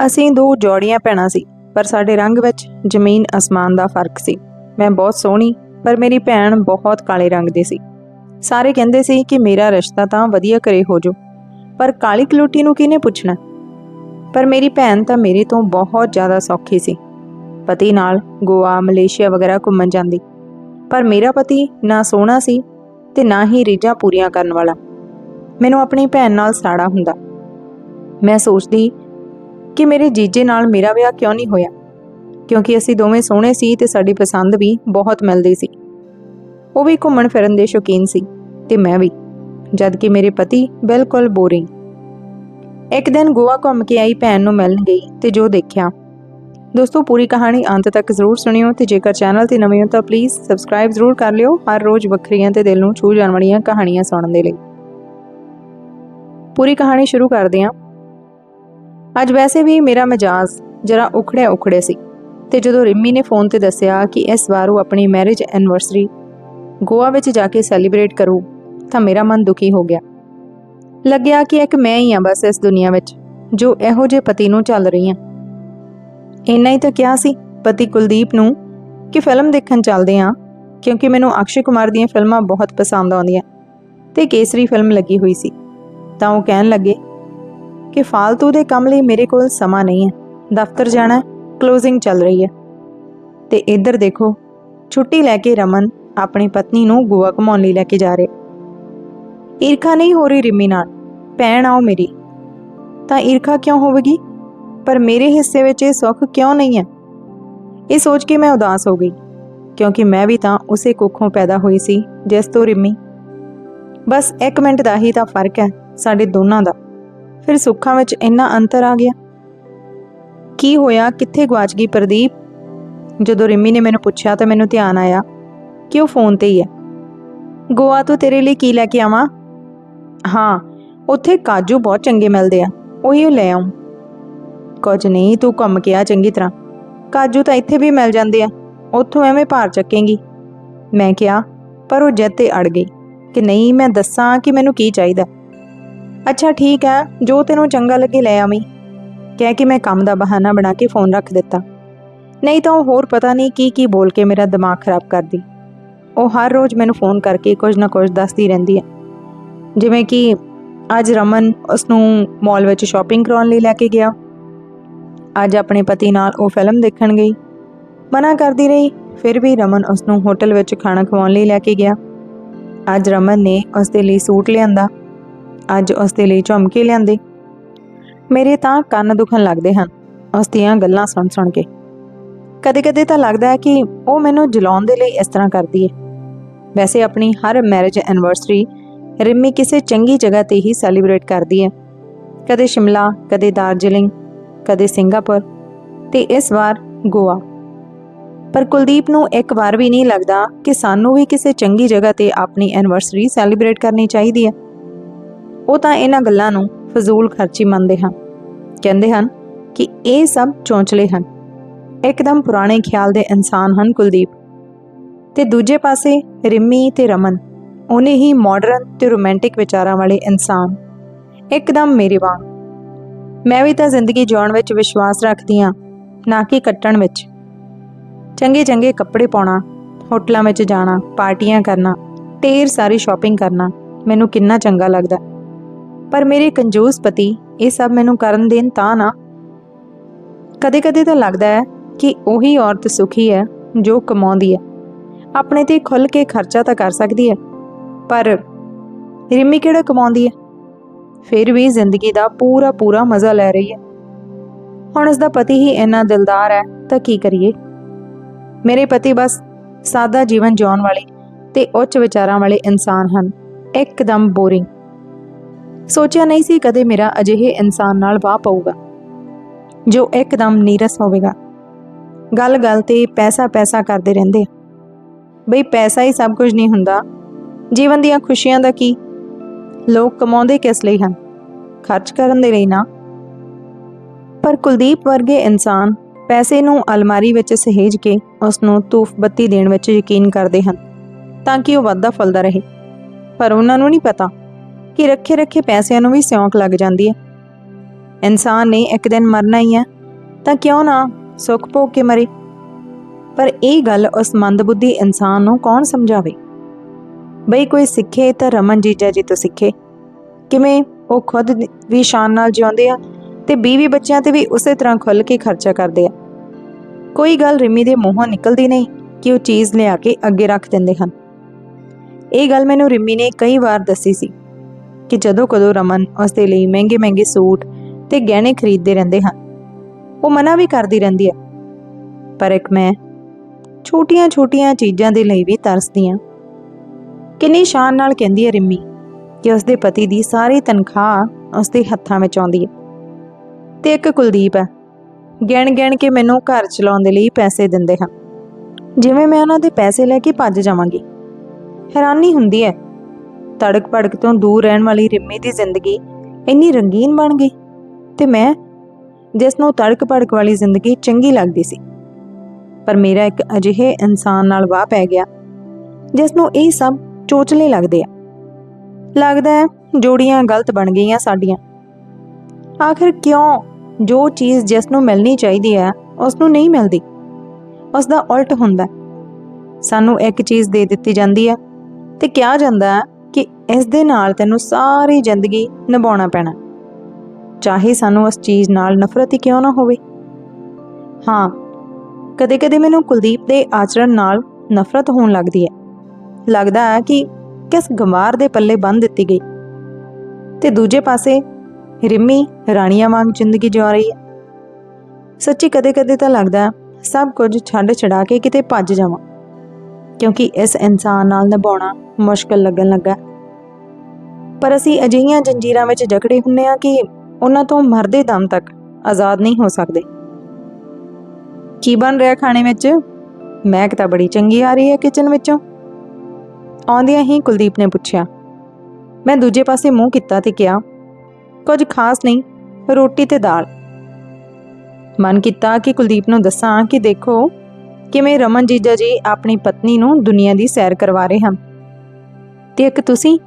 ਅਸੀਂ ਦੋ ਜੋੜੀਆਂ ਭੈਣਾਂ ਸੀ, ਪਰ ਸਾਡੇ ਰੰਗ ਵਿੱਚ ਜ਼ਮੀਨ ਅਸਮਾਨ ਦਾ ਫ਼ਰਕ ਸੀ। ਮੈਂ ਬਹੁਤ ਸੋਹਣੀ, ਪਰ ਮੇਰੀ ਭੈਣ ਬਹੁਤ ਕਾਲੇ ਰੰਗ ਦੀ ਸੀ। ਸਾਰੇ ਕਹਿੰਦੇ ਸੀ ਕਿ ਮੇਰਾ ਰਿਸ਼ਤਾ ਤਾਂ ਵਧੀਆ ਕਰੇ ਹੋ ਜੋ ਪਰ ਕਾਲੀ ਕਲੋਟੀ ਨੂੰ ਕਿਹਨੇ ਪੁੱਛਣਾ? ਪਰ ਮੇਰੀ ਭੈਣ ਤਾਂ ਮੇਰੇ ਤੋਂ ਬਹੁਤ ਜ਼ਿਆਦਾ ਸੌਖੀ ਸੀ। ਪਤੀ ਨਾਲ ਗੋਆ, ਮਲੇਸ਼ੀਆ ਵਗੈਰਾ ਘੁੰਮਣ ਜਾਂਦੀ, ਪਰ ਮੇਰਾ ਪਤੀ ਨਾ ਸੋਹਣਾ ਸੀ ਤੇ ਨਾ ਹੀ ਰੀਝਾਂ ਪੂਰੀਆਂ ਕਰਨ ਵਾਲਾ। ਮੈਨੂੰ ਆਪਣੀ ਭੈਣ ਨਾਲ ਸਾੜਾ ਹੁੰਦਾ। ਮੈਂ ਸੋਚਦੀ ਕਿ ਮੇਰੇ ਜੀਜੇ ਨਾਲ ਮੇਰਾ ਵਿਆਹ ਕਿਉਂ ਨਹੀਂ ਹੋਇਆ? ਕਿਉਂਕਿ ਅਸੀਂ ਦੋਵੇਂ ਸੋਹਣੇ ਸੀ ਤੇ ਸਾਡੀ ਪਸੰਦ ਵੀ ਬਹੁਤ ਮਿਲਦੀ ਸੀ। ਉਹ ਵੀ ਘੁੰਮਣ ਫਿਰਨ ਦੇ ਸ਼ੌਕੀਨ ਸੀ ਤੇ ਮੈਂ ਵੀ ਜਦ ਕਿ ਮੇਰੇ ਪਤੀ ਬਿਲਕੁਲ ਬੋਰਿੰਗ ਇੱਕ ਦਿਨ ਗੋਆ ਘੁੰਮ ਕੇ ਆਈ ਭੈਣ ਨੂੰ ਮਿਲਣ ਗਈ ਤੇ ਜੋ ਦੇਖਿਆ। ਦੋਸਤੋ, ਪੂਰੀ ਕਹਾਣੀ ਅੰਤ ਤੱਕ ਜ਼ਰੂਰ ਸੁਣਿਓ ਤੇ ਜੇਕਰ ਚੈਨਲ ਤੇ ਨਵੇਂ ਹੋ ਤਾਂ ਪਲੀਜ਼ ਸਬਸਕ੍ਰਾਈਬ ਜ਼ਰੂਰ ਕਰ ਲਿਓ ਹਰ ਰੋਜ਼ ਵੱਖਰੀਆਂ ਤੇ ਦਿਲ ਨੂੰ ਛੂਹ ਜਾਣ ਵਾਲੀਆਂ ਕਹਾਣੀਆਂ ਸੁਣਨ ਦੇ ਲਈ। ਪੂਰੀ ਕਹਾਣੀ ਸ਼ੁਰੂ ਕਰਦੇ ਹਾਂ। ਅੱਜ ਵੈਸੇ ਵੀ ਮੇਰਾ ਮਜਾਜ਼ ਜਰਾ ਉਖੜਿਆ ਉਖੜਿਆ ਸੀ ਤੇ ਜਦੋਂ ਰਿੰਮੀ ਨੇ ਫੋਨ ਤੇ ਦੱਸਿਆ ਕਿ ਇਸ ਵਾਰ ਉਹ ਆਪਣੀ ਮੈਰਿਜ ਐਨਵਰਸਰੀ ਗੋਆ ਵਿੱਚ ਜਾ ਕੇ ਸੈਲੀਬ੍ਰੇਟ ਕਰੂ, ਤਾਂ ਮੇਰਾ ਮਨ ਦੁਖੀ ਹੋ ਗਿਆ। ਲੱਗਿਆ ਕਿ ਇੱਕ ਮੈਂ ਹੀ ਆ ਬਸ ਇਸ ਦੁਨੀਆ ਵਿੱਚ, ਜੋ ਇਹੋ ਜਿਹੇ ਪਤੀ ਨੂੰ ਚੱਲ ਰਹੀ ਹਾਂ ਇੰਨਾ ਹੀ ਤਾਂ ਕਿਹਾ ਸੀ ਪਤੀ ਕੁਲਦੀਪ ਨੂੰ ਕਿ ਫਿਲਮ ਦੇਖਣ ਚੱਲਦੇ ਹਾਂ ਕਿਉਂਕਿ ਮੈਨੂੰ ਅਕਸ਼ੇ ਕੁਮਾਰ ਦੀਆਂ ਫਿਲਮਾਂ ਬਹੁਤ ਪਸੰਦ ਆਉਂਦੀਆਂ, ਤੇ ਕੇਸਰੀ ਫਿਲਮ ਲੱਗੀ ਹੋਈ ਸੀ। ਤਾਂ ਉਹ ਕਹਿਣ ਲੱਗੇ ਕਿ ਫਾਲਤੂ ਦੇ ਕੰਮ ਲਈ ਮੇਰੇ ਕੋਲ ਸਮਾਂ ਨਹੀਂ ਹੈ। ਦਫ਼ਤਰ ਜਾਣਾ ਕਲੋਜ਼ਿੰਗ ਚੱਲ ਰਹੀ ਹੈ। ਤੇ ਇੱਧਰ ਦੇਖੋ, ਛੁੱਟੀ ਲੈ ਕੇ ਰਮਨ ਆਪਣੀ ਪਤਨੀ ਨੂੰ ਗੋਆ ਘੁਮਾਉਣ ਲਈ ਲੈ ਕੇ ਜਾ ਰਿਹਾ। ਈਰਖਾ ਨਹੀਂ ਹੋ ਰਹੀ ਰਿਮੀ ਨਾਲ। ਭੈਣ ਆਓ ਮੇਰੀ। ਤਾਂ ਈਰਖਾ ਕਿਉਂ ਹੋਵੇਗੀ? ਪਰ ਮੇਰੇ ਹਿੱਸੇ ਵਿੱਚ ਇਹ ਸੁੱਖ ਕਿਉਂ ਨਹੀਂ ਹੈ? ਇਹ ਸੋਚ ਕੇ ਮੈਂ ਉਦਾਸ ਹੋ ਗਈ, ਕਿਉਂਕਿ ਮੈਂ ਵੀ ਤਾਂ ਉਸੇ ਕੁੱਖੋਂ ਪੈਦਾ ਹੋਈ ਸੀ, ਜਿਸ ਤੋਂ ਰਿਮੀ। ਬਸ 1 ਮਿੰਟ ਦਾ ਹੀ ਤਾਂ ਫ਼ਰਕ ਹੈ ਸਾਡੇ ਦੋਨਾਂ ਦਾ। ਫਿਰ ਸੁੱਖਾਂ ਵਿੱਚ ਇੰਨਾ ਅੰਤਰ ਆ ਗਿਆ। ਕੀ ਹੋਇਆ? ਕਿੱਥੇ ਗਵਾਚ ਗਈ ਪ੍ਰਦੀਪ? ਜਦੋਂ ਰਿਮੀ ਨੇ ਮੈਨੂੰ ਪੁੱਛਿਆ ਤਾਂ ਮੈਨੂੰ ਧਿਆਨ ਆਇਆ ਕਿ ਉਹ ਫੋਨ ਤੇ ਹੀ ਹੈ। ਗੋਆ, ਤੋਂ ਤੇਰੇ ਲਈ ਕੀ ਲੈ ਕੇ ਆਵਾਂ? ਹਾਂ, ਉੱਥੇ ਕਾਜੂ ਬਹੁਤ ਚੰਗੇ ਮਿਲਦੇ ਆ। ਉਹੀ ਲੈ ਆਉਂ। ਕੁਝ ਨਹੀਂ, ਤੂੰ ਘੁੰਮ ਕੇ ਆ ਚੰਗੀ ਤਰ੍ਹਾਂ। ਕਾਜੂ ਤਾਂ ਇੱਥੇ ਵੀ ਮਿਲ ਜਾਂਦੇ ਆ। ਉੱਥੋਂ ਐਵੇਂ ਭਾਰ ਚੱਕੇਂਗੀ। ਮੈਂ ਕਿਹਾ, ਪਰ ਉਹ ਜਿੱਦ ਤੇ ਅੜ ਗਈ ਕਿ ਨਹੀਂ, ਮੈਂ ਦੱਸਾਂ ਕਿ ਮੈਨੂੰ ਕੀ ਚਾਹੀਦਾ। ਅੱਛਾ, ਠੀਕ ਹੈ ਜੋ ਤੈਨੂੰ ਚੰਗਾ ਲੱਗੇ ਲੈ ਆਵੀਂ। ਕਹਿ ਕੇ ਮੈਂ ਕੰਮ ਦਾ ਬਹਾਨਾ ਬਣਾ ਕੇ ਫੋਨ ਰੱਖ ਦਿੱਤਾ। ਨਹੀਂ ਤਾਂ ਉਹ ਹੋਰ ਪਤਾ ਨਹੀਂ ਕੀ ਕੀ ਬੋਲ ਕੇ ਮੇਰਾ ਦਿਮਾਗ ਖਰਾਬ ਕਰਦੀ। ਉਹ ਹਰ ਰੋਜ਼ ਮੈਨੂੰ ਫੋਨ ਕਰਕੇ ਕੁਝ ਨਾ ਕੁਝ ਦੱਸਦੀ ਰਹਿੰਦੀ ਹੈ ਜਿਵੇਂ ਕਿ ਅੱਜ ਰਮਨ ਉਸ ਨੂੰ ਮਾਲ ਵਿੱਚ ਸ਼ਾਪਿੰਗ ਕਰਾਉਣ ਲਈ ਲੈ ਕੇ ਗਿਆ। ਅੱਜ ਆਪਣੇ ਪਤੀ ਨਾਲ ਉਹ ਫਿਲਮ ਦੇਖਣ ਗਈ। ਮਨਾ ਕਰਦੀ ਰਹੀ, ਫਿਰ ਵੀ ਰਮਨ ਉਸ ਨੂੰ ਹੋਟਲ ਵਿੱਚ ਖਾਣਾ ਖਵਾਉਣ ਲਈ ਲੈ ਕੇ ਗਿਆ। ਅੱਜ ਰਮਨ ਨੇ ਉਸ ਦੇ ਲਈ ਸੂਟ ਲਿਆਂਦਾ। ਅੱਜ ਉਸ ਦੇ ਲਈ ਝੁਮਕੇ ਲਿਆਂਦੇ। ਮੇਰੇ ਤਾਂ ਕੰਨ ਦੁਖਣ ਲੱਗਦੇ ਹਨ ਉਸ ਦੀਆਂ ਗੱਲਾਂ ਸੁਣ ਸੁਣ ਕੇ। ਕਦੇ-ਕਦੇ ਤਾਂ ਲੱਗਦਾ ਹੈ ਕਿ ਉਹ ਮੈਨੂੰ ਜਲਾਉਣ ਦੇ ਲਈ ਇਸ ਤਰ੍ਹਾਂ ਕਰਦੀ ਹੈ। ਵੈਸੇ ਆਪਣੀ ਹਰ ਮੈਰਿਜ ਐਨਵਰਸਰੀ ਰਿਮੀ ਕਿਸੇ ਚੰਗੀ ਜਗ੍ਹਾ ਤੇ ਹੀ ਸੈਲੀਬ੍ਰੇਟ ਕਰਦੀ ਹੈ। ਕਦੇ ਸ਼ਿਮਲਾ, ਕਦੇ ਦਾਰਜਲਿੰਗ, ਕਦੇ ਸਿੰਗਾਪੁਰ ਤੇ ਇਸ ਵਾਰ ਗੋਆ। ਪਰ ਕੁਲਦੀਪ ਨੂੰ ਇੱਕ ਵਾਰ ਵੀ ਨਹੀਂ ਲੱਗਦਾ ਕਿ ਸਾਨੂੰ ਵੀ ਕਿਸੇ ਚੰਗੀ ਜਗ੍ਹਾ ਤੇ ਆਪਣੀ ਐਨਵਰਸਰੀ ਸੈਲੀਬ੍ਰੇਟ ਕਰਨੀ ਚਾਹੀਦੀ ਹੈ। ਉਹ ਤਾਂ ਇਹਨਾਂ ਗੱਲਾਂ ਨੂੰ ਫਜ਼ੂਲ ਖਰਚੀ ਮੰਨਦੇ ਹਨ। ਕਹਿੰਦੇ ਹਨ ਕਿ ਇਹ ਸਭ ਚੌਂਚਲੇ ਹਨ। ਇੱਕਦਮ ਪੁਰਾਣੇ ਖਿਆਲ ਦੇ ਇਨਸਾਨ ਹਨ ਕੁਲਦੀਪ। ਤੇ ਦੂਜੇ ਪਾਸੇ ਰਿਮੀ ਤੇ ਰਮਨ, ਉਹਨੇ ਹੀ ਮਾਡਰਨ ਤੇ ਰੋਮਾਂਟਿਕ ਵਿਚਾਰਾਂ ਵਾਲੇ ਇਨਸਾਨ। ਇੱਕਦਮ ਮੇਰੇ ਵਾਂਗ। ਮੈਂ ਵੀ ਤਾਂ ਜ਼ਿੰਦਗੀ ਜਿਉਣ ਵਿੱਚ ਵਿਸ਼ਵਾਸ ਰੱਖਦੀ ਹਾਂ, ਨਾ ਕਿ ਕੱਟਣ ਵਿੱਚ। ਚੰਗੇ ਚੰਗੇ ਕੱਪੜੇ ਪਾਉਣਾ, ਹੋਟਲਾਂ ਵਿੱਚ ਜਾਣਾ, ਪਾਰਟੀਆਂ ਕਰਨਾ, ਢੇਰ ਸਾਰੀ ਸ਼ਾਪਿੰਗ ਕਰਨਾ, ਮੈਨੂੰ ਕਿੰਨਾ ਚੰਗਾ ਲੱਗਦਾ। ਪਰ ਮੇਰੇ ਕੰਜੂਸ ਪਤੀ, ਇਹ ਸਭ ਮੈਨੂੰ ਕਰਨ ਦੇਣ ਤਾਂ ਨਾ। ਕਦੇ-ਕਦੇ ਤਾਂ ਲੱਗਦਾ ਹੈ ਕਿ ਉਹੀ ਔਰਤ ਸੁਖੀ ਹੈ ਜੋ ਕਮਾਉਂਦੀ ਹੈ। ਆਪਣੇ ਤੇ ਖੁੱਲ ਕੇ ਖਰਚਾ ਤਾਂ ਕਰ ਸਕਦੀ ਹੈ, ਪਰ ਰਿਮੀ ਕਿਹੜਾ ਕਮਾਉਂਦੀ ਹੈ? ਫਿਰ ਵੀ ਜ਼ਿੰਦਗੀ ਦਾ ਪੂਰਾ ਪੂਰਾ ਮਜ਼ਾ ਲੈ ਰਹੀ ਹੈ। ਹੁਣ ਉਸ ਦਾ ਪਤੀ ਹੀ ਇੰਨਾ ਦਿਲਦਾਰ ਹੈ, ਤਾਂ ਕੀ ਕਰੀਏ? ਮੇਰੇ ਪਤੀ ਬਸ ਸਾਦਾ ਜੀਵਨ ਜਿਉਣ ਵਾਲੇ ਤੇ ਉੱਚ ਵਿਚਾਰਾਂ ਵਾਲੇ ਇਨਸਾਨ ਹਨ, ਇੱਕਦਮ ਬੋਰਿੰਗ। ਸੋਚਿਆ ਨਹੀਂ ਸੀ ਕਦੇ ਮੇਰਾ ਅਜਿਹੇ ਇਨਸਾਨ ਨਾਲ ਵਾਹ ਪਊਗਾ, ਜੋ ਇੱਕਦਮ ਨੀਰਸ ਹੋਵੇਗਾ। ਗੱਲ-ਗੱਲ ਤੇ ਪੈਸਾ ਪੈਸਾ ਕਰਦੇ ਰਹਿੰਦੇ ਬਈ ਪੈਸਾ ਹੀ ਸਭ ਕੁਝ ਨਹੀਂ ਹੁੰਦਾ। ਜੀਵਨ ਦੀਆਂ ਖੁਸ਼ੀਆਂ ਦਾ ਕੀ? ਲੋਕ ਕਮਾਉਂਦੇ ਕਿਸ ਲਈ ਹਨ? ਖਰਚ ਕਰਨ ਦੇ ਲਈ ਨਾ। ਪਰ ਕੁਲਦੀਪ ਵਰਗੇ ਇਨਸਾਨ ਪੈਸੇ ਨੂੰ ਅਲਮਾਰੀ ਵਿੱਚ ਸਹੇਜ ਕੇ ਉਸ ਨੂੰ ਧੂਫ ਬੱਤੀ ਦੇਣ ਵਿੱਚ ਯਕੀਨ ਕਰਦੇ ਹਨ, ਤਾਂ ਕਿ ਉਹ ਵਾਧਾ ਫਲਦਾ ਰਹੇ। ਪਰ ਉਹਨਾਂ ਨੂੰ ਨਹੀਂ ਪਤਾ ਕਿ ਰੱਖੇ ਰੱਖੇ ਪੈਸਿਆਂ ਨੂੰ ਵੀ ਸਿਉਂਕ ਲੱਗ ਜਾਂਦੀ ਹੈ। ਇਨਸਾਨ ਨੇ ਇੱਕ ਦਿਨ ਮਰਨਾ ਹੀ ਹੈ। ਤਾਂ ਕਿਉਂ ਨਾ ਸੁੱਖ ਭੋਗ ਕੇ ਮਰੇ? ਪਰ ਇਹ ਗੱਲ ਉਸ ਮੰਦਬੁੱਧੀ ਇਨਸਾਨ ਨੂੰ ਕੌਣ ਸਮਝਾਵੇ? ਬਈ ਕੋਈ ਸਿੱਖੇ ਤਾਂ ਰਮਨ ਜੀਜਾ ਜੀ ਤੋਂ ਸਿੱਖੇ। ਕਿਵੇਂ ਉਹ ਖੁਦ ਵੀ ਸ਼ਾਨ ਨਾਲ ਜਿਉਂਦੇ ਆ ਤੇ ਬੀਵੀ ਬੱਚਿਆਂ ਤੇ ਵੀ ਉਸੇ ਤਰ੍ਹਾਂ ਖੁੱਲ ਕੇ ਖਰਚਾ ਕਰਦੇ ਆ। ਕੋਈ ਗੱਲ ਰਿਮੀ ਦੇ ਮੂੰਹੋਂ ਨਿਕਲਦੀ ਨਹੀਂ ਕਿ ਉਹ ਚੀਜ਼ ਲਿਆ ਕੇ ਅੱਗੇ ਰੱਖ ਦਿੰਦੇ ਹਨ। ਇਹ ਗੱਲ ਮੈਨੂੰ ਰਿਮੀ ਨੇ ਕਈ ਵਾਰ ਦੱਸੀ ਸੀ। ਕਿ ਜਦੋਂ ਕਦੋਂ ਰਮਨ ਉਸ ਦੇ ਲਈ ਮਹਿੰਗੇ ਮਹਿੰਗੇ ਸੂਟ ਤੇ ਗਹਿਣੇ ਖਰੀਦਦੇ ਰਹਿੰਦੇ ਹਨ। ਉਹ ਮਨਾ ਵੀ ਕਰਦੀ ਰਹਿੰਦੀ ਹੈ। ਪਰ ਇੱਕ ਮੈਂ ਛੋਟੀਆਂ-ਛੋਟੀਆਂ ਚੀਜ਼ਾਂ ਦੇ ਲਈ ਵੀ ਤਰਸਦੀ ਹਾਂ। ਕਿੰਨੀ ਸ਼ਾਨ ਨਾਲ ਕਹਿੰਦੀ ਹੈ ਰਿਮੀ ਕਿ ਉਸ ਦੇ ਪਤੀ ਦੀ ਸਾਰੀ ਤਨਖਾਹ ਉਸ ਦੇ ਹੱਥਾਂ ਵਿੱਚ ਆਉਂਦੀ ਹੈ। ਤੇ ਇੱਕ ਕੁਲਦੀਪ ਹੈ, ਗਿਣ ਗਿਣ ਕੇ ਮੈਨੂੰ ਘਰ ਚਲਾਉਣ ਦੇ ਲਈ ਪੈਸੇ ਦਿੰਦੇ ਹਨ। ਜਿਵੇਂ ਮੈਂ ਉਹਨਾਂ ਦੇ ਪੈਸੇ ਲੈ ਕੇ ਭੱਜ ਜਾਵਾਂਗੀ। ਹੈਰਾਨੀ ਹੁੰਦੀ ਹੈ ਤੜਕ ਭੜਕ ਤੋਂ ਦੂਰ ਰਹਿਣ ਵਾਲੀ ਰਿੰਮੀ ਦੀ ਜ਼ਿੰਦਗੀ ਇੰਨੀ ਰੰਗੀਨ ਬਣ ਗਈ ਤੇ ਮੈਂ ਜਿਸ ਨੂੰ ਤੜਕ ਭੜਕ ਵਾਲੀ ਜ਼ਿੰਦਗੀ ਚੰਗੀ ਲੱਗਦੀ ਸੀ। ਪਰ ਮੇਰਾ ਇੱਕ ਅਜਿਹੇ ਇਨਸਾਨ ਨਾਲ ਵਾਹ ਪੈ ਗਿਆ ਜਿਸ ਨੂੰ ਇਹ ਸਭ ਚੋਚਲੇ ਲੱਗਦੇ ਆ। ਲੱਗਦਾ ਹੈ ਜੋੜੀਆਂ ਗਲਤ ਬਣ ਗਈਆਂ ਸਾਡੀਆਂ। ਆਖਿਰ ਕਿਉਂ ਜੋ ਚੀਜ਼ ਜਿਸ ਨੂੰ ਮਿਲਣੀ ਚਾਹੀਦੀ ਹੈ, ਉਸ ਨੂੰ ਨਹੀਂ ਮਿਲਦੀ? ਉਸ ਦਾ ਉਲਟ ਹੁੰਦਾ ਸਾਨੂੰ ਇੱਕ ਚੀਜ਼ ਦੇ ਦਿੱਤੀ ਜਾਂਦੀ ਹੈ ਤੇ ਕਿਹਾ ਜਾਂਦਾ ਹੈ ਕਿ ਇਸ ਦੇ ਨਾਲ ਤੈਨੂੰ ਸਾਰੀ ਜ਼ਿੰਦਗੀ ਨਿਭਾਉਣਾ ਪੈਣਾ। ਚਾਹੇ ਸਾਨੂੰ ਉਸ ਚੀਜ਼ ਨਾਲ ਨਫ਼ਰਤ ਹੀ ਕਿਉਂ ਨਾ ਹੋਵੇ। ਹਾਂ, ਕਦੇ-ਕਦੇ ਮੈਨੂੰ ਕੁਲਦੀਪ ਦੇ ਆਚਰਣ ਨਾਲ ਨਫ਼ਰਤ ਹੋਣ ਲੱਗਦੀ ਹੈ। ਲੱਗਦਾ ਹੈ ਕਿ ਕਿਸ ਗਮਾਰ ਦੇ ਪੱਲੇ ਬੰਨ ਦਿੱਤੀ ਗਈ। ਤੇ ਦੂਜੇ ਪਾਸੇ ਰਿੰਮੀ ਰਾਣੀਆਂ ਵਾਂਗ ਜ਼ਿੰਦਗੀ ਜਿਉ ਰਹੀ ਹੈ। ਸੱਚੀ ਕਦੇ-ਕਦੇ ਤਾਂ ਲੱਗਦਾ ਸਭ ਕੁਝ ਛੱਡ ਛਡਾ ਕੇ ਕਿਤੇ ਭੱਜ ਜਾਵਾਂ। ਕਿਉਂਕਿ ਇਸ ਇਨਸਾਨ ਨਾਲ ਨਿਭਾਉਣਾ ਮੁਸ਼ਕਲ ਲੱਗਣ ਲੱਗਾ ਪਰ ਅਸੀਂ ਅਜਿਹੀਆਂ ਜੰਜੀਰਾਂ ਵਿੱਚ ਜਕੜੇ ਹੁੰਨੇ ਆ ਕਿ ਉਹਨਾਂ ਤੋਂ ਮਰਦੇ ਦਮ ਤੱਕ ਆਜ਼ਾਦ ਨਹੀਂ ਹੋ ਸਕਦੇ। ਕੀ ਬਣ ਰਿਹਾ ਖਾਣੇ ਵਿੱਚ? ਮਹਿਕ ਤਾਂ ਬੜੀ ਚੰਗੀ ਆ ਰਹੀ ਹੈ ਕਿਚਨ ਵਿੱਚੋਂ। ਆਉਂਦਿਆਂ ਹੀ ਕੁਲਦੀਪ ਨੇ ਪੁੱਛਿਆ, ਮੈਂ ਦੂਜੇ ਪਾਸੇ ਮੂੰਹ ਕੀਤਾ ਤੇ ਕਿਹਾ, ਕੁਝ ਖਾਸ ਨਹੀਂ, ਰੋਟੀ ਤੇ ਦਾਲ। ਮਨ ਕੀਤਾ ਕਿ ਕੁਲਦੀਪ ਨੂੰ ਦੱਸਾਂ ਕਿ ਦੇਖੋ ਕਿਵੇਂ ਰਮਨ ਜੀਜਾ ਜੀ ਆਪਣੀ ਪਤਨੀ ਨੂੰ ਦੁਨੀਆ ਦੀ ਸੈਰ ਕਰਵਾ ਰਹੇ ਹਨ? ਤੇ ਇੱਕ ਤੁਸੀਂ?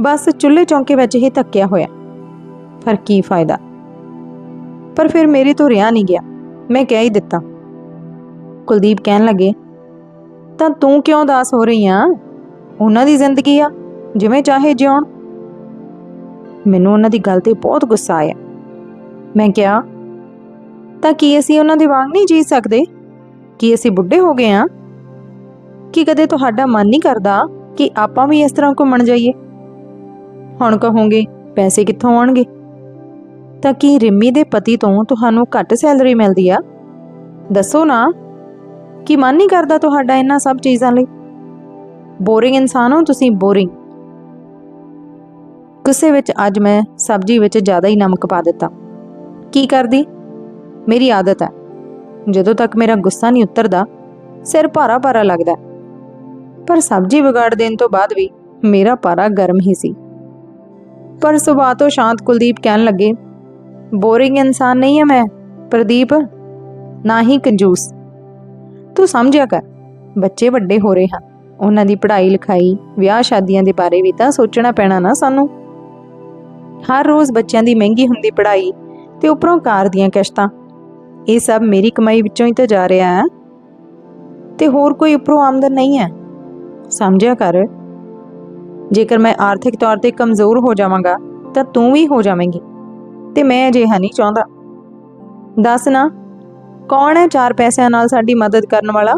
ਬਸ ਚੁੱਲ੍ਹੇ ਚੌਂਕੇ ਵਿੱਚ ਹੀ ਧੱਕਿਆ ਹੋਇਆ। ਪਰ ਕੀ ਫਾਇਦਾ? ਪਰ ਫਿਰ ਮੇਰੇ ਤੋਂ ਰਿਹਾ ਨਹੀਂ ਗਿਆ। ਮੈਂ ਕਹਿ ਹੀ ਦਿੱਤਾ। ਕੁਲਦੀਪ ਕਹਿਣ ਲੱਗੇ, ਤਾਂ ਤੂੰ ਕਿਉਂ ਉਦਾਸ ਹੋ ਰਹੀ ਆ? ਉਹਨਾਂ ਦੀ ਜ਼ਿੰਦਗੀ ਆ, ਜਿਵੇਂ ਚਾਹੇ ਜਿਉਣ। ਮੈਨੂੰ ਉਹਨਾਂ ਦੀ ਗੱਲ ਤੇ ਬਹੁਤ ਗੁੱਸਾ ਆਇਆ। ਮੈਂ ਕਿਹਾ, ਤਾਂ ਕੀ ਅਸੀਂ ਉਹਨਾਂ ਦੇ ਵਾਂਗ ਨਹੀਂ ਜੀ ਸਕਦੇ? ਕੀ ਅਸੀਂ ਬੁੱਢੇ ਹੋ ਗਏ ਆ ਕੀ ਕਦੇ ਤੁਹਾਡਾ ਮਨ ਨਹੀਂ ਕਰਦਾ ਕਿ ਆਪਾਂ ਵੀ ਇਸ ਤਰ੍ਹਾਂ ਘੁੰਮਣ ਜਾਈਏ। ਹੁਣ ਕਹੋਗੇ, ਪੈਸੇ ਕਿੱਥੋਂ ਆਉਣਗੇ? ਤਾਂ ਕੀ ਰਿੰਮੀ ਦੇ ਪਤੀ ਤੋਂ ਤੁਹਾਨੂੰ ਘੱਟ ਸੈਲਰੀ ਮਿਲਦੀ ਆ? ਦੱਸੋ ਨਾ, ਕੀ ਮਨ ਨਹੀਂ ਕਰਦਾ ਤੁਹਾਡਾ ਇਹਨਾਂ ਸਭ ਚੀਜ਼ਾਂ ਲਈ? ਬੋਰਿੰਗ ਇਨਸਾਨ ਹੋ ਤੁਸੀਂ, ਬੋਰਿੰਗ। ਗੁੱਸੇ ਵਿੱਚ ਅੱਜ ਮੈਂ ਸਬਜ਼ੀ ਵਿੱਚ ਜ਼ਿਆਦਾ ਹੀ ਨਮਕ ਪਾ ਦਿੱਤਾ। ਕੀ ਕਰਦੀ? ਮੇਰੀ ਆਦਤ ਹੈ। ਜਦੋਂ ਤੱਕ ਮੇਰਾ ਗੁੱਸਾ ਨਹੀਂ ਉਤਰਦਾ, ਸਿਰ ਭਾਰਾ ਭਾਰਾ ਲੱਗਦਾ ਪਰ ਸਬਜ਼ੀ ਵਿਗਾੜ ਦੇਣ ਤੋਂ ਬਾਅਦ ਵੀ ਮੇਰਾ ਪਾਰਾ ਗਰਮ ਹੀ ਸੀ। ਪਰ ਸੁਭਾਅ ਤੋਂ ਸ਼ਾਂਤ ਕੁਲਦੀਪ ਕਹਿਣ ਲੱਗੇ, ਬੋਰਿੰਗ ਇਨਸਾਨ ਨਹੀਂ ਹਾਂ ਮੈਂ, ਪ੍ਰਦੀਪ। ਨਾ ਹੀ ਕੰਜੂਸ। ਤੂੰ ਸਮਝਿਆ ਕਰ, ਬੱਚੇ ਵੱਡੇ ਹੋ ਰਹੇ ਹਨ ਉਹਨਾਂ ਦੀ ਪੜ੍ਹਾਈ ਲਿਖਾਈ, ਵਿਆਹ ਸ਼ਾਦੀਆਂ ਦੇ ਬਾਰੇ ਵੀ ਤਾਂ ਸੋਚਣਾ ਪੈਣਾ ਨਾ ਸਾਨੂੰ। ਹਰ ਰੋਜ਼ ਬੱਚਿਆਂ ਦੀ ਮਹਿੰਗੀ ਹੁੰਦੀ ਪੜ੍ਹਾਈ ਤੇ ਉੱਪਰੋਂ ਕਾਰ ਦੀਆਂ ਕਿਸ਼ਤਾਂ। ਇਹ ਸਭ ਮੇਰੀ ਕਮਾਈ ਵਿੱਚੋਂ ਹੀ ਤਾਂ ਜਾ ਰਿਹਾ ਹੈ। ਤੇ ਹੋਰ ਕੋਈ ਉਪਰੋਂ ਆਮਦਨ ਨਹੀਂ ਹੈ। ਸਮਝਿਆ ਕਰ। ਜੇਕਰ ਮੈਂ ਆਰਥਿਕ ਤੌਰ ਤੇ ਕਮਜ਼ੋਰ ਹੋ ਜਾਵਾਂਗਾ, ਤਾਂ ਤੂੰ ਵੀ ਹੋ ਜਾਵੇਂਗੀ। ਤੇ ਮੈਂ ਅਜਿਹਾ ਨਹੀਂ ਚਾਹੁੰਦਾ। ਦੱਸ ਨਾ, ਕੌਣ ਹੈ ਚਾਰ ਪੈਸਿਆਂ ਨਾਲ ਸਾਡੀ ਮਦਦ ਕਰਨ ਵਾਲਾ?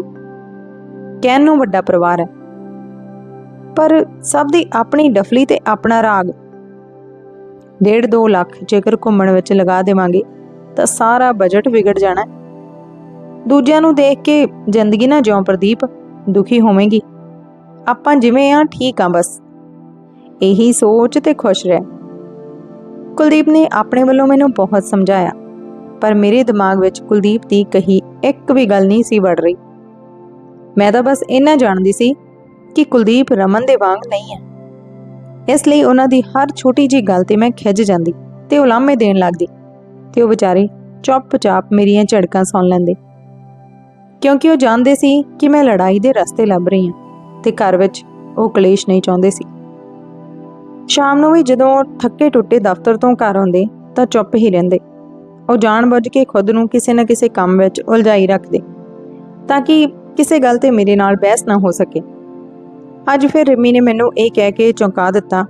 ਕਹਿਣ ਨੂੰ ਵੱਡਾ ਪਰਿਵਾਰ ਹੈ। ਪਰ ਸਭ ਦੀ ਆਪਣੀ ਡਫਲੀ ਤੇ ਆਪਣਾ ਰਾਗ। ਡੇਢ 2 ਲੱਖ ਜੇਕਰ ਘੁੰਮਣ ਵਿੱਚ ਲਗਾ ਦੇਵਾਂਗੇ ਤਾਂ ਸਾਰਾ ਬਜਟ ਵਿਗੜ ਜਾਣਾ ਦੂਜਿਆਂ ਨੂੰ ਦੇਖ ਕੇ ਜ਼ਿੰਦਗੀ ਨਾ ਜਿਉਂ ਪ੍ਰਦੀਪ, ਦੁਖੀ ਹੋਵੇਂਗੀ। ਆਪਾਂ ਜਿਵੇਂ ਆ, ਠੀਕ ਆ ਬਸ। ਇਹੀ ਸੋਚ ਤੇ ਖੁਸ਼ ਰਹਿ। ਕੁਲਦੀਪ ਨੇ ਆਪਣੇ ਵੱਲੋਂ ਮੈਨੂੰ ਬਹੁਤ ਸਮਝਾਇਆ, ਪਰ ਮੇਰੇ ਦਿਮਾਗ ਵਿੱਚ ਕੁਲਦੀਪ ਦੀ ਕਹੀ ਇੱਕ ਵੀ ਗੱਲ ਨਹੀਂ ਸੀ ਵੜ ਰਹੀ। ਮੈਂ ਤਾਂ ਬਸ ਇੰਨਾ ਜਾਣਦੀ ਸੀ ਕਿ ਕੁਲਦੀਪ ਰਮਨ ਦੇ ਵਾਂਗ ਨਹੀਂ ਹੈ। ਇਸ ਲਈ ਉਹਨਾਂ ਦੀ ਹਰ ਛੋਟੀ ਜੀ ਗੱਲ ਤੇ ਮੈਂ ਖਿੱਝ ਜਾਂਦੀ ਤੇ ਉਲਾਮੇ ਦੇਣ ਲੱਗਦੀ। ਤੇ ਉਹ ਵਿਚਾਰੇ ਚੁੱਪ-ਚਾਪ ਮੇਰੀਆਂ ਝੜਕਾਂ ਸੁਣ ਲੈਂਦੇ। ਕਿਉਂਕਿ ਉਹ ਜਾਣਦੇ ਸੀ ਕਿ ਮੈਂ ਲੜਾਈ ਦੇ ਰਸਤੇ ਲੱਭ ਰਹੀ ਹਾਂ ਤੇ ਘਰ ਵਿੱਚ ਉਹ ਕਲੇਸ਼ ਨਹੀਂ ਚਾਹੁੰਦੇ ਸੀ। ਸ਼ਾਮ ਨੂੰ ਵੀ ਜਦੋਂ ਉਹ ਥੱਕੇ ਟੁੱਟੇ ਦਫ਼ਤਰ ਤੋਂ ਘਰ ਆਉਂਦੇ ਤਾਂ ਚੁੱਪ ਹੀ ਰਹਿੰਦੇ। ਉਹ ਜਾਣਬੁੱਝ ਕੇ ਖੁਦ ਨੂੰ ਕਿਸੇ ਨਾ ਕਿਸੇ ਕੰਮ ਵਿੱਚ ਉਲਝਾਈ ਰੱਖਦੇ ਤਾਂ ਕਿ ਕਿਸੇ ਗੱਲ ਤੇ ਮੇਰੇ ਨਾਲ ਬਹਿਸ ਨਾ ਹੋ ਸਕੇ। ਅੱਜ ਫਿਰ ਰਿਮੀ ਨੇ ਮੈਨੂੰ ਇਹ ਕਹਿ ਕੇ ਚੌਂਕਾ ਦਿੱਤਾ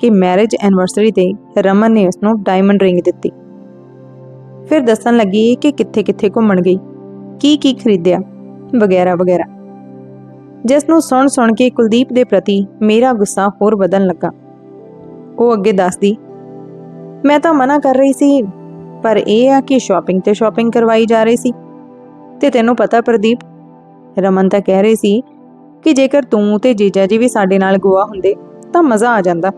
ਕਿ ਮੈਰਿਜ ਐਨਵਰਸਰੀ ਤੇ ਰਮਨ ਨੇ ਉਸ ਨੂੰ ਡਾਇਮੰਡ ਰਿੰਗ ਦਿੱਤੀ। ਫਿਰ ਦੱਸਣ ਲੱਗੀ ਕਿ ਕਿੱਥੇ-ਕਿੱਥੇ ਘੁੰਮਣ ਗਈ, ਕੀ ਕੀ ਖਰੀਦਿਆ, ਵਗੈਰਾ ਵਗੈਰਾ। ਜਿਸ ਨੂੰ ਸੁਣ ਸੁਣ ਕੇ ਕੁਲਦੀਪ ਦੇ ਪ੍ਰਤੀ ਮੇਰਾ ਗੁੱਸਾ ਹੋਰ ਵਧਣ ਲੱਗਾ। ਉਹ ਅੱਗੇ ਦੱਸਦੀ, ਮੈਂ ਤਾਂ ਮਨਾ ਕਰ ਰਹੀ ਸੀ, ਪਰ ਇਹ ਆ ਕਿ ਸ਼ਾਪਿੰਗ ਤੇ ਸ਼ਾਪਿੰਗ ਕਰਵਾਈ ਜਾ ਰਹੀ ਸੀ। ਤੇ ਤੈਨੂੰ ਪਤਾ ਪ੍ਰਦੀਪ, ਰਮਨ ਤਾਂ ਕਹਿ ਰਹੀ ਸੀ ਕਿ ਜੇਕਰ ਤੂੰ ਤੇ ਜੀਜਾ ਜੀ ਵੀ ਸਾਡੇ ਨਾਲ ਗੋਆ ਹੁੰਦੇ, ਤਾਂ ਮਜ਼ਾ ਆ ਜਾਂਦਾ।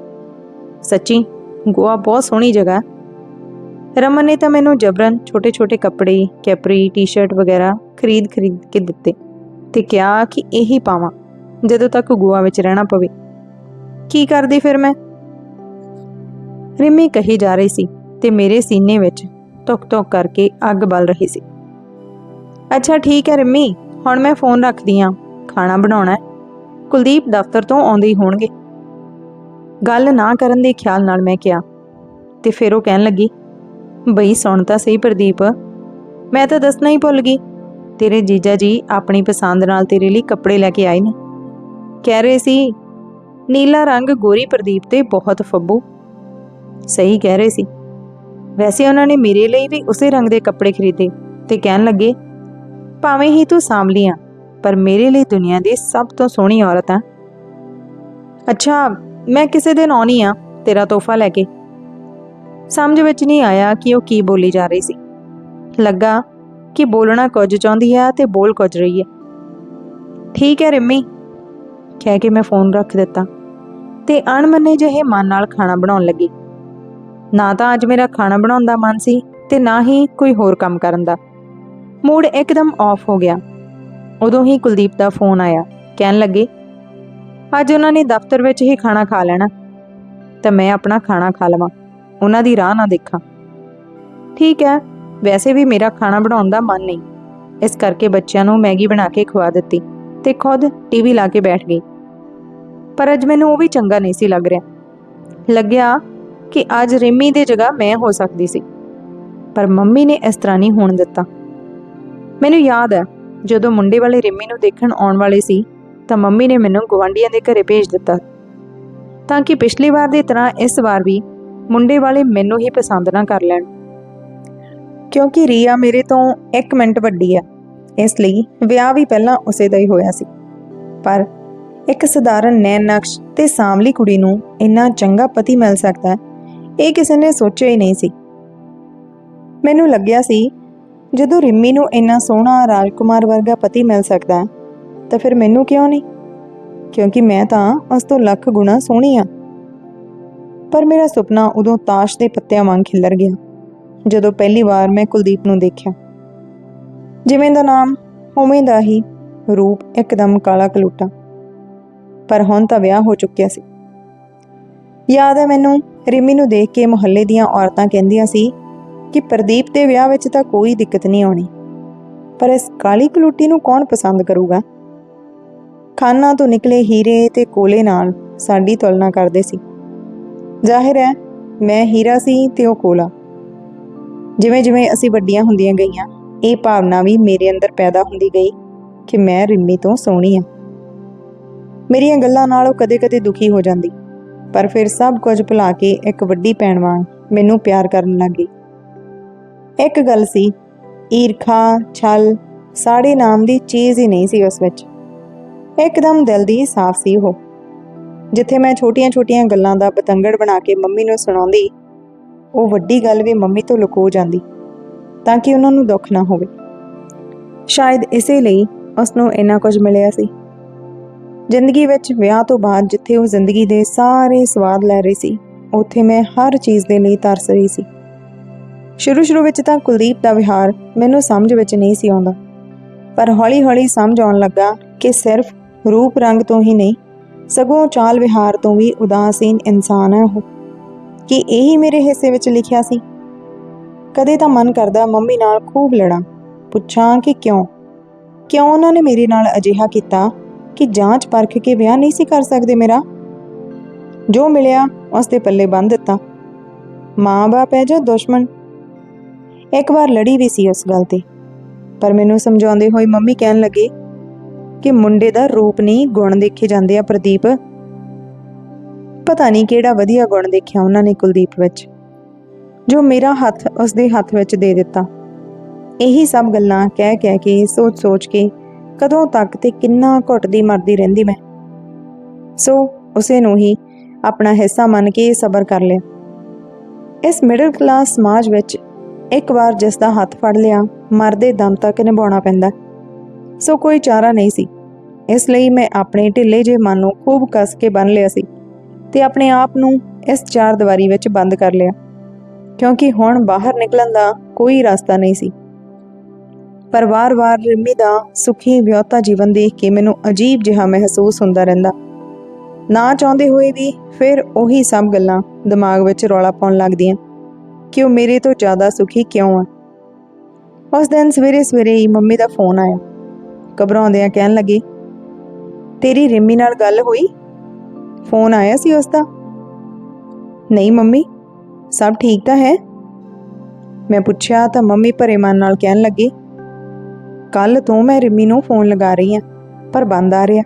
ਸੱਚੀ, ਗੋਆ ਬਹੁਤ ਸੋਹਣੀ ਜਗ੍ਹਾ ਹੈ। ਰਮਨ ਨੇ ਤਾਂ ਮੈਨੂੰ ਜਬਰਨ, ਛੋਟੇ-ਛੋਟੇ ਕੱਪੜੇ, ਕੈਪਰੀ, ਟੀ-ਸ਼ਰਟ ਵਗੈਰਾ ਖਰੀਦ-ਖਰੀਦ ਕੇ ਦਿੱਤੇ ਤੇ ਕਿਹਾ ਕਿ ਇਹੀ ਪਾਵਾਂ, ਜਦੋਂ ਤੱਕ ਗੋਆ ਵਿੱਚ ਰਹਿਣਾ ਪਵੇ। ਕੀ ਕਰਦੀ ਫਿਰ ਮੈਂ? ਰਿਮੀ ਕਹੀ ਜਾ ਰਹੀ ਸੀ ਤੇ ਮੇਰੇ ਸੀਨੇ ਵਿੱਚ ਤੁਕ-ਤੁਕ ਕਰਕੇ ਅੱਗ ਬਲ ਰਹੀ ਸੀ। ਅੱਛਾ, ਠੀਕ ਹੈ ਰਿਮੀ, ਹੁਣ ਮੈਂ ਫੋਨ ਰੱਖਦੀ ਆਂ ਖਾਣਾ ਬਣਾਉਣਾ ਹੈ? ਕੁਲਦੀਪ ਦਫ਼ਤਰ ਤੋਂ ਆਉਂਦੇ ਹੀ ਹੋਣਗੇ। ਗੱਲ ਨਾ ਕਰਨ ਦੇ ਖਿਆਲ ਨਾਲ ਮੈਂ ਕਿਹਾ ਤੇ ਫਿਰ ਉਹ ਕਹਿਣ ਲੱਗੀ ਬਈ ਸੁਣ ਤਾਂ ਸਹੀ ਪ੍ਰਦੀਪ, ਮੈਂ ਤਾਂ ਦੱਸਣਾ ਹੀ ਭੁੱਲ ਗਈ। ਤੇਰੇ ਜੀਜਾ ਜੀ ਆਪਣੀ ਪਸੰਦ ਨਾਲ ਤੇਰੇ ਲਈ ਕੱਪੜੇ ਲੈ ਕੇ ਆਏ ਨੇ। ਕਹਿ ਰਹੇ ਸੀ, ਨੀਲਾ ਰੰਗ ਗੋਰੀ ਪ੍ਰਦੀਪ ਤੇ ਬਹੁਤ ਫੱਬੂ। ਸਹੀ ਕਹਿ ਰਹੇ ਸੀ। ਵੈਸੇ ਉਹਨਾਂ ਨੇ ਮੇਰੇ ਲਈ ਵੀ ਉਸੇ ਰੰਗ ਦੇ ਕੱਪੜੇ ਖਰੀਦੇ ਤੇ ਕਹਿਣ ਲੱਗੇ, ਭਾਵੇਂ ਹੀ ਤੂੰ ਸਾਂਵਲੀਆਂ ਪਰ ਮੇਰੇ ਲਈ ਦੁਨੀਆ ਦੀ ਸਭ ਤੋਂ ਸੋਹਣੀ ਔਰਤ ਆ। ਅੱਛਾ, ਮੈਂ ਕਿਸੇ ਦਿਨ ਆਉਣੀ ਆ ਤੇਰਾ ਤੋਹਫਾ ਲੈ ਕੇ। ਸਮਝ ਵਿੱਚ ਨਹੀਂ ਆਇਆ ਕਿ ਉਹ ਕੀ ਬੋਲੀ ਜਾ ਰਹੀ ਸੀ। ਲੱਗਾ ਕਿ ਬੋਲਣਾ ਕੁਝ ਚਾਹੁੰਦੀ ਹੈ ਤੇ ਬੋਲ ਕੁਝ ਰਹੀ ਹੈ। ਠੀਕ ਹੈ ਰਿੰਮੀ, ਕਹਿ ਕੇ ਮੈਂ ਫੋਨ ਰੱਖ ਦਿੱਤਾ ਤੇ ਅਣਮੰਨੇ ਜਿਹੇ ਮਨ ਨਾਲ ਖਾਣਾ ਬਣਾਉਣ ਲੱਗੀ। ਨਾ ਤਾਂ ਅੱਜ ਮੇਰਾ ਖਾਣਾ ਬਣਾਉਣ ਦਾ ਮਨ ਸੀ ਤੇ ਨਾ ਹੀ ਕੋਈ ਹੋਰ ਕੰਮ ਕਰਨ ਦਾ। ਮੂਡ ਇੱਕਦਮ ਆਫ ਹੋ ਗਿਆ। ਉਦੋਂ ਹੀ ਕੁਲਦੀਪ ਦਾ ਫੋਨ ਆਇਆ, ਕਹਿਣ ਲੱਗੇ, ਅੱਜ ਉਹਨਾਂ ਨੇ ਦਫ਼ਤਰ ਵਿੱਚ ਹੀ ਖਾਣਾ ਖਾ ਲੈਣਾ, ਤਾਂ ਮੈਂ ਆਪਣਾ ਖਾਣਾ ਖਾ ਲਵਾਂ। ਉਹਨਾਂ ਦੀ ਰਾਹ ਨਾ ਦੇਖਾਂ। ਠੀਕ ਹੈ, ਵੈਸੇ ਵੀ ਮੇਰਾ ਖਾਣਾ ਬਣਾਉਣ ਦਾ ਮਨ ਨਹੀਂ। ਇਸ ਕਰਕੇ ਬੱਚਿਆਂ ਨੂੰ ਮੈਗੀ ਬਣਾ ਕੇ ਖਵਾ ਦਿੱਤੀ ਤੇ ਖੁਦ ਟੀਵੀ ਲਾ ਕੇ ਬੈਠ ਗਈ। ਪਰ ਅੱਜ ਮੈਨੂੰ ਉਹ ਵੀ ਚੰਗਾ ਨਹੀਂ ਸੀ ਲੱਗ ਰਿਹਾ। ਲੱਗਿਆ ਕਿ ਅੱਜ ਰਿਮੀ ਦੀ ਜਗ੍ਹਾ ਮੈਂ ਹੋ ਸਕਦੀ ਸੀ। ਪਰ ਮੰਮੀ ਨੇ ਇਸ ਤਰ੍ਹਾਂ ਨਹੀਂ ਹੋਣ ਦਿੱਤਾ। ਮੈਨੂੰ ਯਾਦ ਹੈ, ਜਦੋਂ ਮੁੰਡੇ ਵਾਲੇ ਰਿਮੀ ਨੂੰ ਦੇਖਣ ਆਉਣ ਵਾਲੇ ਸੀ, ਤਾਂ ਮੰਮੀ ਨੇ ਮੈਨੂੰ ਗਵਾਂਢੀਆਂ ਦੇ ਘਰੇ ਭੇਜ ਦਿੱਤਾ। ਤਾਂ ਕਿ ਪਿਛਲੀ ਵਾਰ ਦੀ ਤਰ੍ਹਾਂ ਇਸ ਵਾਰ ਵੀ ਮੁੰਡੇ ਵਾਲੇ ਮੈਨੂੰ ਹੀ ਪਸੰਦ ਨਾ ਕਰ ਲੈਣ। ਕਿਉਂਕਿ ਰੀਆ ਮੇਰੇ ਤੋਂ 1 ਮਿੰਟ ਵੱਡੀ ਹੈ ਇਸ ਲਈ ਵਿਆਹ ਵੀ ਪਹਿਲਾਂ ਉਸੇ ਦਾ ਹੀ ਹੋਇਆ ਸੀ। ਪਰ ਇੱਕ ਸਧਾਰਨ ਨੈਣ ਨਕਸ਼ ਤੇ ਸਾਂਵਲੀ ਕੁੜੀ ਨੂੰ ਇੰਨਾ ਚੰਗਾ ਪਤੀ ਮਿਲ ਸਕਦਾ ਹੈ, ਇਹ ਕਿਸੇ ਨੇ ਸੋਚਿਆ ਹੀ ਨਹੀਂ ਸੀ। ਮੈਨੂੰ ਲੱਗਿਆ ਸੀ, ਜਦੋਂ ਰਿੰਮੀ ਨੂੰ ਇੰਨਾ ਸੋਹਣਾ ਰਾਜਕੁਮਾਰ ਵਰਗਾ ਪਤੀ ਮਿਲ ਸਕਦਾ ਤਾਂ ਫਿਰ ਮੈਨੂੰ ਕਿਉਂ ਨਹੀਂ? ਕਿਉਂਕਿ ਮੈਂ ਤਾਂ ਉਸ ਤੋਂ ਲੱਖ ਗੁਣਾ ਸੋਹਣੀ ਆ ਪਰ ਮੇਰਾ ਸੁਪਨਾ ਉਦੋਂ ਤਾਸ਼ ਦੇ ਪੱਤਿਆਂ ਵਾਂਗ ਖਿਲਰ ਗਿਆ, ਜਦੋਂ ਪਹਿਲੀ ਵਾਰ ਮੈਂ ਕੁਲਦੀਪ ਨੂੰ ਦੇਖਿਆ। ਜਿਵੇਂ ਦਾ ਨਾਮ, ਉਵੇਂ ਦਾ ਹੀ ਰੂਪ ਇੱਕਦਮ ਕਾਲਾ ਕਲੂਟਾ। ਪਰ ਹੁਣ ਤਾਂ ਵਿਆਹ ਹੋ ਚੁੱਕਿਆ ਸੀ। ਯਾਦ ਹੈ ਮੈਨੂੰ, ਰਿਮੀ ਨੂੰ ਦੇਖ ਕੇ ਮੁਹੱਲੇ ਦੀਆਂ ਔਰਤਾਂ ਕਹਿੰਦੀਆਂ ਸੀ ਕਿ ਪ੍ਰਦੀਪ ਦੇ ਵਿਆਹ ਵਿੱਚ ਤਾਂ ਕੋਈ ਦਿੱਕਤ ਨਹੀਂ ਆਉਣੀ। ਪਰ ਇਸ ਕਾਲੀ ਕਲੂਟੀ ਨੂੰ ਕੌਣ ਪਸੰਦ ਕਰੂਗਾ? ਖਾਨਾਂ ਤੋਂ ਨਿਕਲੇ ਹੀਰੇ ਤੇ ਕੋਲੇ ਨਾਲ ਸਾਡੀ ਤੁਲਨਾ ਕਰਦੇ ਸੀ। ਜ਼ਾਹਿਰ ਹੈ, ਮੈਂ ਹੀਰਾ ਸੀ ਤੇ ਉਹ ਕੋਲਾ। ਜਿਵੇਂ ਜਿਵੇਂ ਅਸੀਂ ਵੱਡੀਆਂ ਹੁੰਦੀਆਂ ਗਈਆਂ, ਇਹ ਭਾਵਨਾ ਵੀ ਮੇਰੇ ਅੰਦਰ ਪੈਦਾ ਹੁੰਦੀ ਗਈ ਕਿ ਮੈਂ ਰਿੰਮੀ ਤੋਂ ਸੋਹਣੀ ਹਾਂ। ਮੇਰੀਆਂ ਗੱਲਾਂ ਨਾਲ ਉਹ ਕਦੇ-ਕਦੇ ਦੁਖੀ ਹੋ ਜਾਂਦੀ, ਪਰ ਫਿਰ ਸਭ ਕੁਝ ਭੁਲਾ ਕੇ ਇੱਕ ਵੱਡੀ ਭੈਣ ਵਾਂਗ ਮੈਨੂੰ ਪਿਆਰ ਕਰਨ ਲੱਗੀ ਇੱਕ ਗੱਲ ਸੀ, ਈਰਖਾ, ਛਲ, ਸਾੜੇ ਨਾਮ ਦੀ ਚੀਜ਼ ਹੀ ਨਹੀਂ ਸੀ ਉਸ ਵਿੱਚ। ਇੱਕਦਮ ਦਿਲ ਦੀ ਸਾਫ਼ ਸੀ ਉਹ। ਜਿੱਥੇ ਮੈਂ ਛੋਟੀਆਂ-ਛੋਟੀਆਂ ਗੱਲਾਂ ਦਾ ਪਤੰਗੜ ਬਣਾ ਕੇ ਮੰਮੀ ਨੂੰ ਸੁਣਾਉਂਦੀ, ਉਹ ਵੱਡੀ ਗੱਲ ਵੀ ਮੰਮੀ ਤੋਂ ਲੁਕੋ ਜਾਂਦੀ, ਤਾਂ ਕਿ ਉਹਨਾਂ ਨੂੰ ਦੁੱਖ ਨਾ ਹੋਵੇ। ਸ਼ਾਇਦ ਇਸੇ ਲਈ ਉਸ ਨੂੰ ਇੰਨਾ ਕੁਝ ਮਿਲਿਆ ਸੀ। ਜ਼ਿੰਦਗੀ ਵਿੱਚ ਵਿਆਹ ਤੋਂ ਬਾਅਦ ਜਿੱਥੇ ਉਹ ਜ਼ਿੰਦਗੀ ਦੇ ਸਾਰੇ ਸਵਾਦ ਲੈ ਰਹੀ ਸੀ, ਉੱਥੇ ਮੈਂ ਹਰ ਚੀਜ਼ ਦੇ ਲਈ ਤਰਸ ਰਹੀ ਸੀ। ਸ਼ੁਰੂ ਸ਼ੁਰੂ ਵਿੱਚ ਤਾਂ ਕੁਲਦੀਪ ਦਾ ਵਿਹਾਰ ਮੈਨੂੰ ਸਮਝ ਵਿੱਚ ਨਹੀਂ ਸੀ ਆਉਂਦਾ, ਪਰ ਹੌਲੀ-ਹੌਲੀ ਸਮਝ ਆਉਣ ਲੱਗਾ ਕਿ ਸਿਰਫ ਰੂਪ ਰੰਗ ਤੋਂ ਹੀ ਨਹੀਂ ਸਗੋਂ ਚਾਲ ਵਿਹਾਰ ਤੋਂ ਵੀ ਉਦਾਸੀਨ ਇਨਸਾਨ ਹੈ ਉਹ। ਕਿ ਇਹੀ ਮੇਰੇ ਹਿੱਸੇ ਵਿੱਚ ਲਿਖਿਆ ਸੀ? ਕਦੇ ਤਾਂ ਮਨ ਕਰਦਾ ਮੰਮੀ ਨਾਲ ਖੂਬ ਲੜਾਂ। ਪੁੱਛਾਂ ਕਿ ਕਿਉਂ? ਕਿਉਂ ਉਹਨਾਂ ਨੇ ਮੇਰੇ ਨਾਲ ਅਜਿਹਾ ਕੀਤਾ ਕਿ ਜਾਂਚ ਪਰਖ ਕੇ ਵਿਆਹ ਨਹੀਂ ਸੀ ਕਰ ਸਕਦੇ ਮੇਰਾ? ਜੋ ਮਿਲਿਆ ਉਸ ਦੇ ਪੱਲੇ ਬੰਨ ਦਿੱਤਾ। ਮਾਂ-ਬਾਪ ਹੈ ਜਾਂ ਦੁਸ਼ਮਣ? ਇੱਕ ਵਾਰ ਲੜੀ ਵੀ ਸੀ ਉਸ ਗੱਲ ਤੇ। ਪਰ ਮੈਨੂੰ ਸਮਝਾਉਂਦੇ ਹੋਏ ਮੰਮੀ ਕਹਿਣ ਲੱਗੇ ਕਿ ਮੁੰਡੇ ਦਾ ਰੂਪ ਨਹੀਂ, ਗੁਣ ਦੇਖੇ ਜਾਂਦੇ ਆ ਪ੍ਰਦੀਪ। ਪਤਾ ਨਹੀਂ ਕਿਹੜਾ ਵਧੀਆ ਗੁਣ ਦੇਖਿਆ ਉਹਨਾਂ ਨੇ ਕੁਲਦੀਪ ਵਿੱਚ, ਜੋ ਮੇਰਾ ਹੱਥ ਉਸਦੇ ਹੱਥ ਵਿੱਚ ਦੇ ਦਿੱਤਾ। ਇਹੀ ਸਭ ਗੱਲਾਂ ਕਹਿ ਕਹਿ ਕੇ, ਸੋਚ ਸੋਚ ਕੇ, ਕਦੋਂ ਤੱਕ ਤੇ ਕਿੰਨਾ ਘੁੱਟਦੀ ਮਰਦੀ ਰਹਿੰਦੀ ਮੈਂ। ਸੋ ਉਸੇ ਨੂੰ ਹੀ ਆਪਣਾ ਹਿੱਸਾ ਮੰਨ ਕੇ ਸਬਰ ਕਰ ਲਿਆ। ਇਸ ਮਿਡਲ ਕਲਾਸ ਸਮਾਜ ਵਿੱਚ ਇੱਕ ਵਾਰ ਜਿਸ ਦਾ ਹੱਥ ਫੜ ਲਿਆ, ਮਰਦੇ ਦਮ ਤੱਕ ਨਿਭਾਉਣਾ ਪੈਂਦਾ। ਸੋ ਕੋਈ ਚਾਰਾ ਨਹੀਂ ਸੀ। ਇਸ ਲਈ ਮੈਂ ਆਪਣੇ ਢਿੱਲੇ ਜਿਹੇ ਮਨ ਨੂੰ ਖੂਬ ਕੱਸ ਕੇ ਬੰਨ ਲਿਆ ਸੀ ਤੇ ਆਪਣੇ ਆਪ ਨੂੰ ਇਸ ਚਾਰ ਦੀਵਾਰੀ ਵਿੱਚ ਬੰਦ ਕਰ ਲਿਆ। ਕਿਉਂਕਿ ਹੁਣ ਬਾਹਰ ਨਿਕਲਣ ਦਾ ਕੋਈ ਰਸਤਾ ਨਹੀਂ ਸੀ। ਪਰ ਵਾਰ-ਵਾਰ ਰਿਮੀ ਦਾ ਸੁਖੀ ਵਿਆਹਤਾ ਜੀਵਨ ਦੇਖ ਕੇ ਮੈਨੂੰ ਅਜੀਬ ਜਿਹਾ ਮਹਿਸੂਸ ਹੁੰਦਾ ਰਹਿੰਦਾ। ਨਾ ਚਾਹੁੰਦੇ ਹੋਏ ਵੀ ਫਿਰ ਉਹੀ ਸਭ ਗੱਲਾਂ ਦਿਮਾਗ ਵਿੱਚ ਰੌਲਾ ਪਾਉਣ ਲੱਗਦੀਆਂ ਕਿ ਉਹ ਮੇਰੇ ਤੋਂ ਜ਼ਿਆਦਾ ਸੁਖੀ ਕਿਉਂ ਆ। ਉਸ ਦਿਨ ਸਵੇਰੇ ਸਵੇਰੇ ਹੀ ਮੰਮੀ ਦਾ ਫੋਨ ਆਇਆ। ਘਬਰਾਉਂਦਿਆਂ ਕਹਿਣ ਲੱਗੀ, ਤੇਰੀ ਰਿੰਮੀ ਨਾਲ ਗੱਲ ਹੋਈ? ਫੋਨ ਆਇਆ ਸੀ ਉਸ ਦਾ? ਨਹੀਂ ਮੰਮੀ, ਸਭ ਠੀਕ ਤਾਂ ਹੈ? ਮੈਂ ਪੁੱਛਿਆ ਤਾਂ ਮੰਮੀ ਭਰੇ ਮਨ ਨਾਲ ਕਹਿਣ ਲੱਗੇ ਕੱਲ ਤੋਂ ਮੈਂ ਰਿੰਮੀ ਨੂੰ ਫੋਨ ਲਗਾ ਰਹੀ ਹਾਂ, ਪਰ ਬੰਦ ਆ ਰਿਹਾ।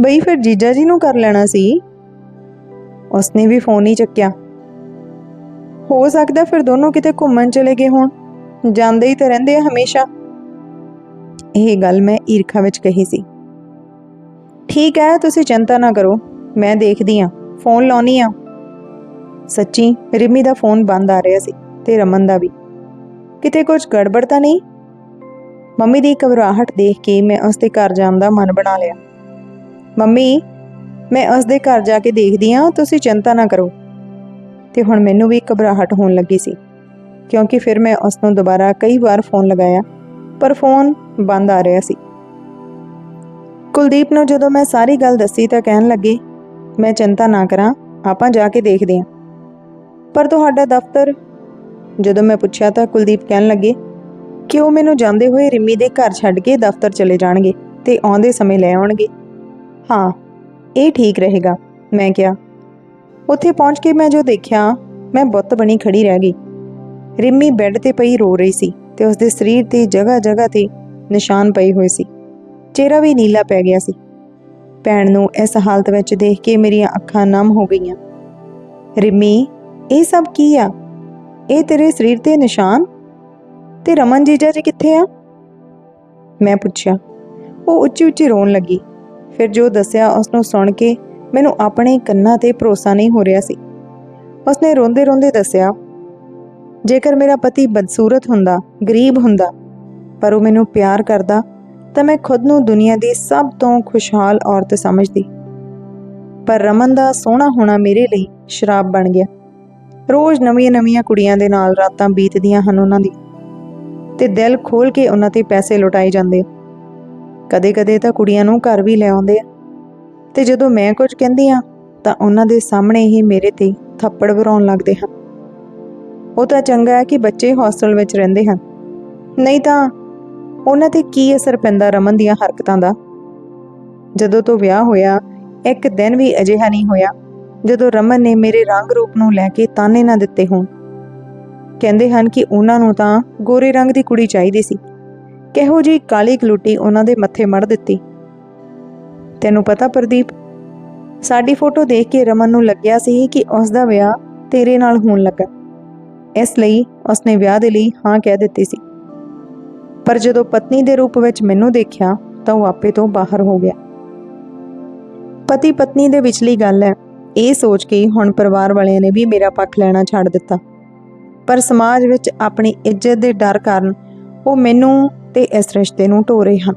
ਬਈ ਫਿਰ ਜੀਜਾ ਜੀ ਨੂੰ ਕਰ ਲੈਣਾ ਸੀ? ਉਸਨੇ ਵੀ ਫੋਨ ਹੀ ਚੱਕਿਆ। ਹੋ ਸਕਦਾ ਫਿਰ ਦੋਨੋਂ ਕਿਤੇ ਘੁੰਮਣ ਚਲੇ ਗਏ ਹੋਣ, ਜਾਂਦੇ ਹੀ ਤਾਂ ਰਹਿੰਦੇ ਆ ਹਮੇਸ਼ਾ। ਇਹ ਗੱਲ ਮੈਂ ਈਰਖਾ ਵਿੱਚ ਕਹੀ ਸੀ। ਠੀਕ ਹੈ, ਤੁਸੀਂ ਚਿੰਤਾ ਨਾ ਕਰੋ, ਮੈਂ ਦੇਖਦੀ ਆ ਫੋਨ ਲਾਉਣੀ ਆ ਸੱਚੀ, ਰਿਮੀ ਦਾ ਫੋਨ ਬੰਦ ਆ ਰਿਹਾ ਸੀ ਤੇ ਰਮਨ ਦਾ ਵੀ। ਕਿਤੇ ਕੁਝ ਗੜਬੜ ਤਾਂ ਨਹੀਂ? ਮੰਮੀ ਦੀ ਘਬਰਾਹਟ ਦੇਖ ਕੇ ਮੈਂ ਉਸ ਦੇ ਘਰ ਜਾਣ ਦਾ ਮਨ ਬਣਾ ਲਿਆ। ਮੰਮੀ, ਮੈਂ ਉਸ ਦੇ ਘਰ ਜਾ ਕੇ ਦੇਖਦੀ ਆ ਤੁਸੀਂ ਚਿੰਤਾ ਨਾ ਕਰੋ। ਤੇ ਹੁਣ ਮੈਨੂੰ ਵੀ ਘਬਰਾਹਟ ਹੋਣ ਲੱਗੀ ਸੀ, ਕਿਉਂਕਿ ਫਿਰ ਮੈਂ ਉਸ ਨੂੰ ਦੁਬਾਰਾ ਕਈ ਵਾਰ ਫੋਨ ਲਗਾਇਆ। ਪਰ ਫੋਨ ਬੰਦ ਆ ਰਿਹਾ ਸੀ। ਕੁਲਦੀਪ ਨੂੰ ਜਦੋਂ ਮੈਂ ਸਾਰੀ ਗੱਲ ਦੱਸੀ ਤਾਂ ਕਹਿਣ ਲੱਗੇ, ਮੈਂ ਚਿੰਤਾ ਨਾ ਕਰਾਂ, ਆਪਾਂ ਜਾ ਕੇ ਦੇਖਦੇ ਹਾਂ। ਪਰ ਤੁਹਾਡਾ ਦਫ਼ਤਰ, ਜਦੋਂ ਮੈਂ ਪੁੱਛਿਆ ਤਾਂ ਕੁਲਦੀਪ ਕਹਿਣ ਲੱਗੇ ਕਿ ਉਹ ਮੈਨੂੰ ਜਾਂਦੇ ਹੋਏ ਰਿਮੀ ਦੇ ਘਰ ਛੱਡ ਕੇ ਦਫ਼ਤਰ ਚਲੇ ਜਾਣਗੇ ਤੇ ਆਉਂਦੇ ਸਮੇਂ ਲੈ ਆਉਣਗੇ? ਹਾਂ, ਇਹ ਠੀਕ ਰਹੇਗਾ, ਮੈਂ ਕਿਹਾ। ਉੱਥੇ ਪਹੁੰਚ ਕੇ ਮੈਂ ਜੋ ਦੇਖਿਆ, ਮੈਂ ਬੁੱਤ ਬਣੀ ਖੜੀ ਰਹਿ ਗਈ। ਰਿਮੀ ਬੈੱਡ ਤੇ ਪਈ ਰੋ ਰਹੀ ਸੀ। ਤੇ ਉਸਦੇ ਸਰੀਰ ਤੇ ਜਗ੍ਹਾ ਜਗ੍ਹਾ ਤੇ ਨਿਸ਼ਾਨ ਪਏ ਹੋਏ ਸੀ। ਚਿਹਰਾ ਵੀ ਨੀਲਾ ਪੈ ਗਿਆ ਸੀ। ਭੈਣ ਨੂੰ ਇਸ ਹਾਲਤ ਵਿੱਚ ਦੇਖ ਕੇ ਮੇਰੀਆਂ ਅੱਖਾਂ ਨਮ ਹੋ ਗਈਆਂ। ਰਿਮੀ, ਇਹ ਸਭ ਕੀ ਆ? ਇਹ ਤੇਰੇ ਸਰੀਰ ਤੇ ਨਿਸ਼ਾਨ? ਤੇ ਰਮਨ ਜੀਜਾ ਜੀ ਕਿੱਥੇ ਆ? ਮੈਂ ਪੁੱਛਿਆ। ਉਹ ਉੱਚੀ ਉੱਚੀ ਰੋਣ ਲੱਗੀ। ਫਿਰ ਜੋ ਦੱਸਿਆ ਉਸ ਨੂੰ ਸੁਣ ਕੇ ਮੈਨੂੰ ਆਪਣੇ ਕੰਨਾਂ ਤੇ ਭਰੋਸਾ ਨਹੀਂ ਹੋ ਰਿਹਾ ਸੀ। ਉਸਨੇ ਰੋਂਦੇ ਰੋਂਦੇ ਦੱਸਿਆ ਜੇਕਰ ਮੇਰਾ ਪਤੀ ਬਦਸੂਰਤ ਹੁੰਦਾ, ਗਰੀਬ ਹੁੰਦਾ, ਪਰ ਉਹ ਮੈਨੂੰ ਪਿਆਰ ਕਰਦਾ, ਤਾਂ ਮੈਂ ਖੁਦ ਨੂੰ ਦੁਨੀਆ ਦੀ ਸਭ ਤੋਂ ਖੁਸ਼ਹਾਲ ਔਰਤ ਸਮਝਦੀ। ਪਰ ਰਮਨ ਦਾ ਸੋਹਣਾ ਹੋਣਾ ਮੇਰੇ ਲਈ ਸ਼ਰਾਬ ਬਣ ਗਿਆ। ਰੋਜ਼ ਨਵੀਆਂ-ਨਵੀਆਂ ਕੁੜੀਆਂ ਦੇ ਨਾਲ ਰਾਤਾਂ ਬੀਤਦੀਆਂ ਹਨ ਉਹਨਾਂ ਦੀ। ਤੇ ਦਿਲ ਖੋਲ ਕੇ ਉਹਨਾਂ ਤੇ ਪੈਸੇ ਲੁਟਾਏ ਜਾਂਦੇ ਕਦੇ-ਕਦੇ ਤਾਂ ਕੁੜੀਆਂ ਨੂੰ ਘਰ ਵੀ ਲੈ ਆਉਂਦੇ ਆ। ਤੇ ਜਦੋਂ ਮੈਂ ਕੁਝ ਕਹਿੰਦੀ ਆ ਤਾਂ ਉਹਨਾਂ ਦੇ ਸਾਹਮਣੇ ਹੀ ਮੇਰੇ ਤੇ ਥੱਪੜ ਵਰਾਉਣ ਲੱਗਦੇ ਹਨ। ਉਹ ਤਾਂ ਚੰਗਾ ਹੈ ਕਿ ਬੱਚੇ ਹੌਸਟਲ ਵਿੱਚ ਰਹਿੰਦੇ ਹਨ। ਨਹੀਂ ਤਾਂ ਉਹਨਾਂ ਤੇ ਕੀ ਅਸਰ ਪੈਂਦਾ ਰਮਨ ਦੀਆਂ ਹਰਕਤਾਂ ਦਾ? ਜਦੋਂ ਤੋਂ ਵਿਆਹ ਹੋਇਆ, ਇੱਕ ਦਿਨ ਵੀ ਅਜਿਹਾ ਨਹੀਂ ਹੋਇਆ, ਜਦੋਂ ਰਮਨ ਨੇ ਮੇਰੇ ਰੰਗ ਰੂਪ ਨੂੰ ਲੈ ਕੇ ਤਾਨੇ ਨਾ ਦਿੱਤੇ ਹੋਣ। ਕਹਿੰਦੇ ਹਨ ਕਿ ਉਹਨਾਂ ਨੂੰ ਤਾਂ ਗੋਰੇ ਰੰਗ ਦੀ ਕੁੜੀ ਚਾਹੀਦੀ ਸੀ। ਕਿਹੋ ਜੀ ਕਾਲੀ ਗਲੂਟੀ ਉਹਨਾਂ ਦੇ ਮੱਥੇ ਮੜ ਦਿੱਤੀ। ਤੈਨੂੰ ਪਤਾ ਪ੍ਰਦੀਪ, ਸਾਡੀ ਫੋਟੋ ਦੇਖ ਕੇ ਰਮਨ ਨੂੰ ਲੱਗਿਆ ਸੀ ਕਿ ਉਸ ਦਾ ਵਿਆਹ ਤੇਰੇ ਨਾਲ ਹੋਣ ਲੱਗਾ। ਇਸ ਲਈ ਉਸਨੇ ਵਿਆਹ ਦੇ ਲਈ ਹਾਂ ਕਹਿ ਦਿੱਤੀ ਸੀ। ਪਰ ਜਦੋਂ ਪਤਨੀ ਦੇ ਰੂਪ ਵਿੱਚ ਮੈਨੂੰ ਦੇਖਿਆ, ਤਾਂ ਉਹ ਆਪੇ ਤੋਂ ਬਾਹਰ ਹੋ ਗਿਆ। ਪਤੀ ਪਤਨੀ ਦੇ ਵਿਚਲੀ ਗੱਲ ਹੈ। ਇਹ ਸੋਚ ਕੇ ਹੁਣ ਪਰਿਵਾਰ ਵਾਲਿਆਂ ਨੇ ਵੀ ਮੇਰਾ ਪੱਖ ਲੈਣਾ ਛੱਡ ਦਿੱਤਾ। ਪਰ ਸਮਾਜ ਵਿੱਚ ਆਪਣੀ ਇੱਜ਼ਤ ਦੇ ਡਰ ਕਾਰਨ ਉਹ ਮੈਨੂੰ ਤੇ ਇਸ ਰਿਸ਼ਤੇ ਨੂੰ ਢੋ ਰਹੇ ਹਨ।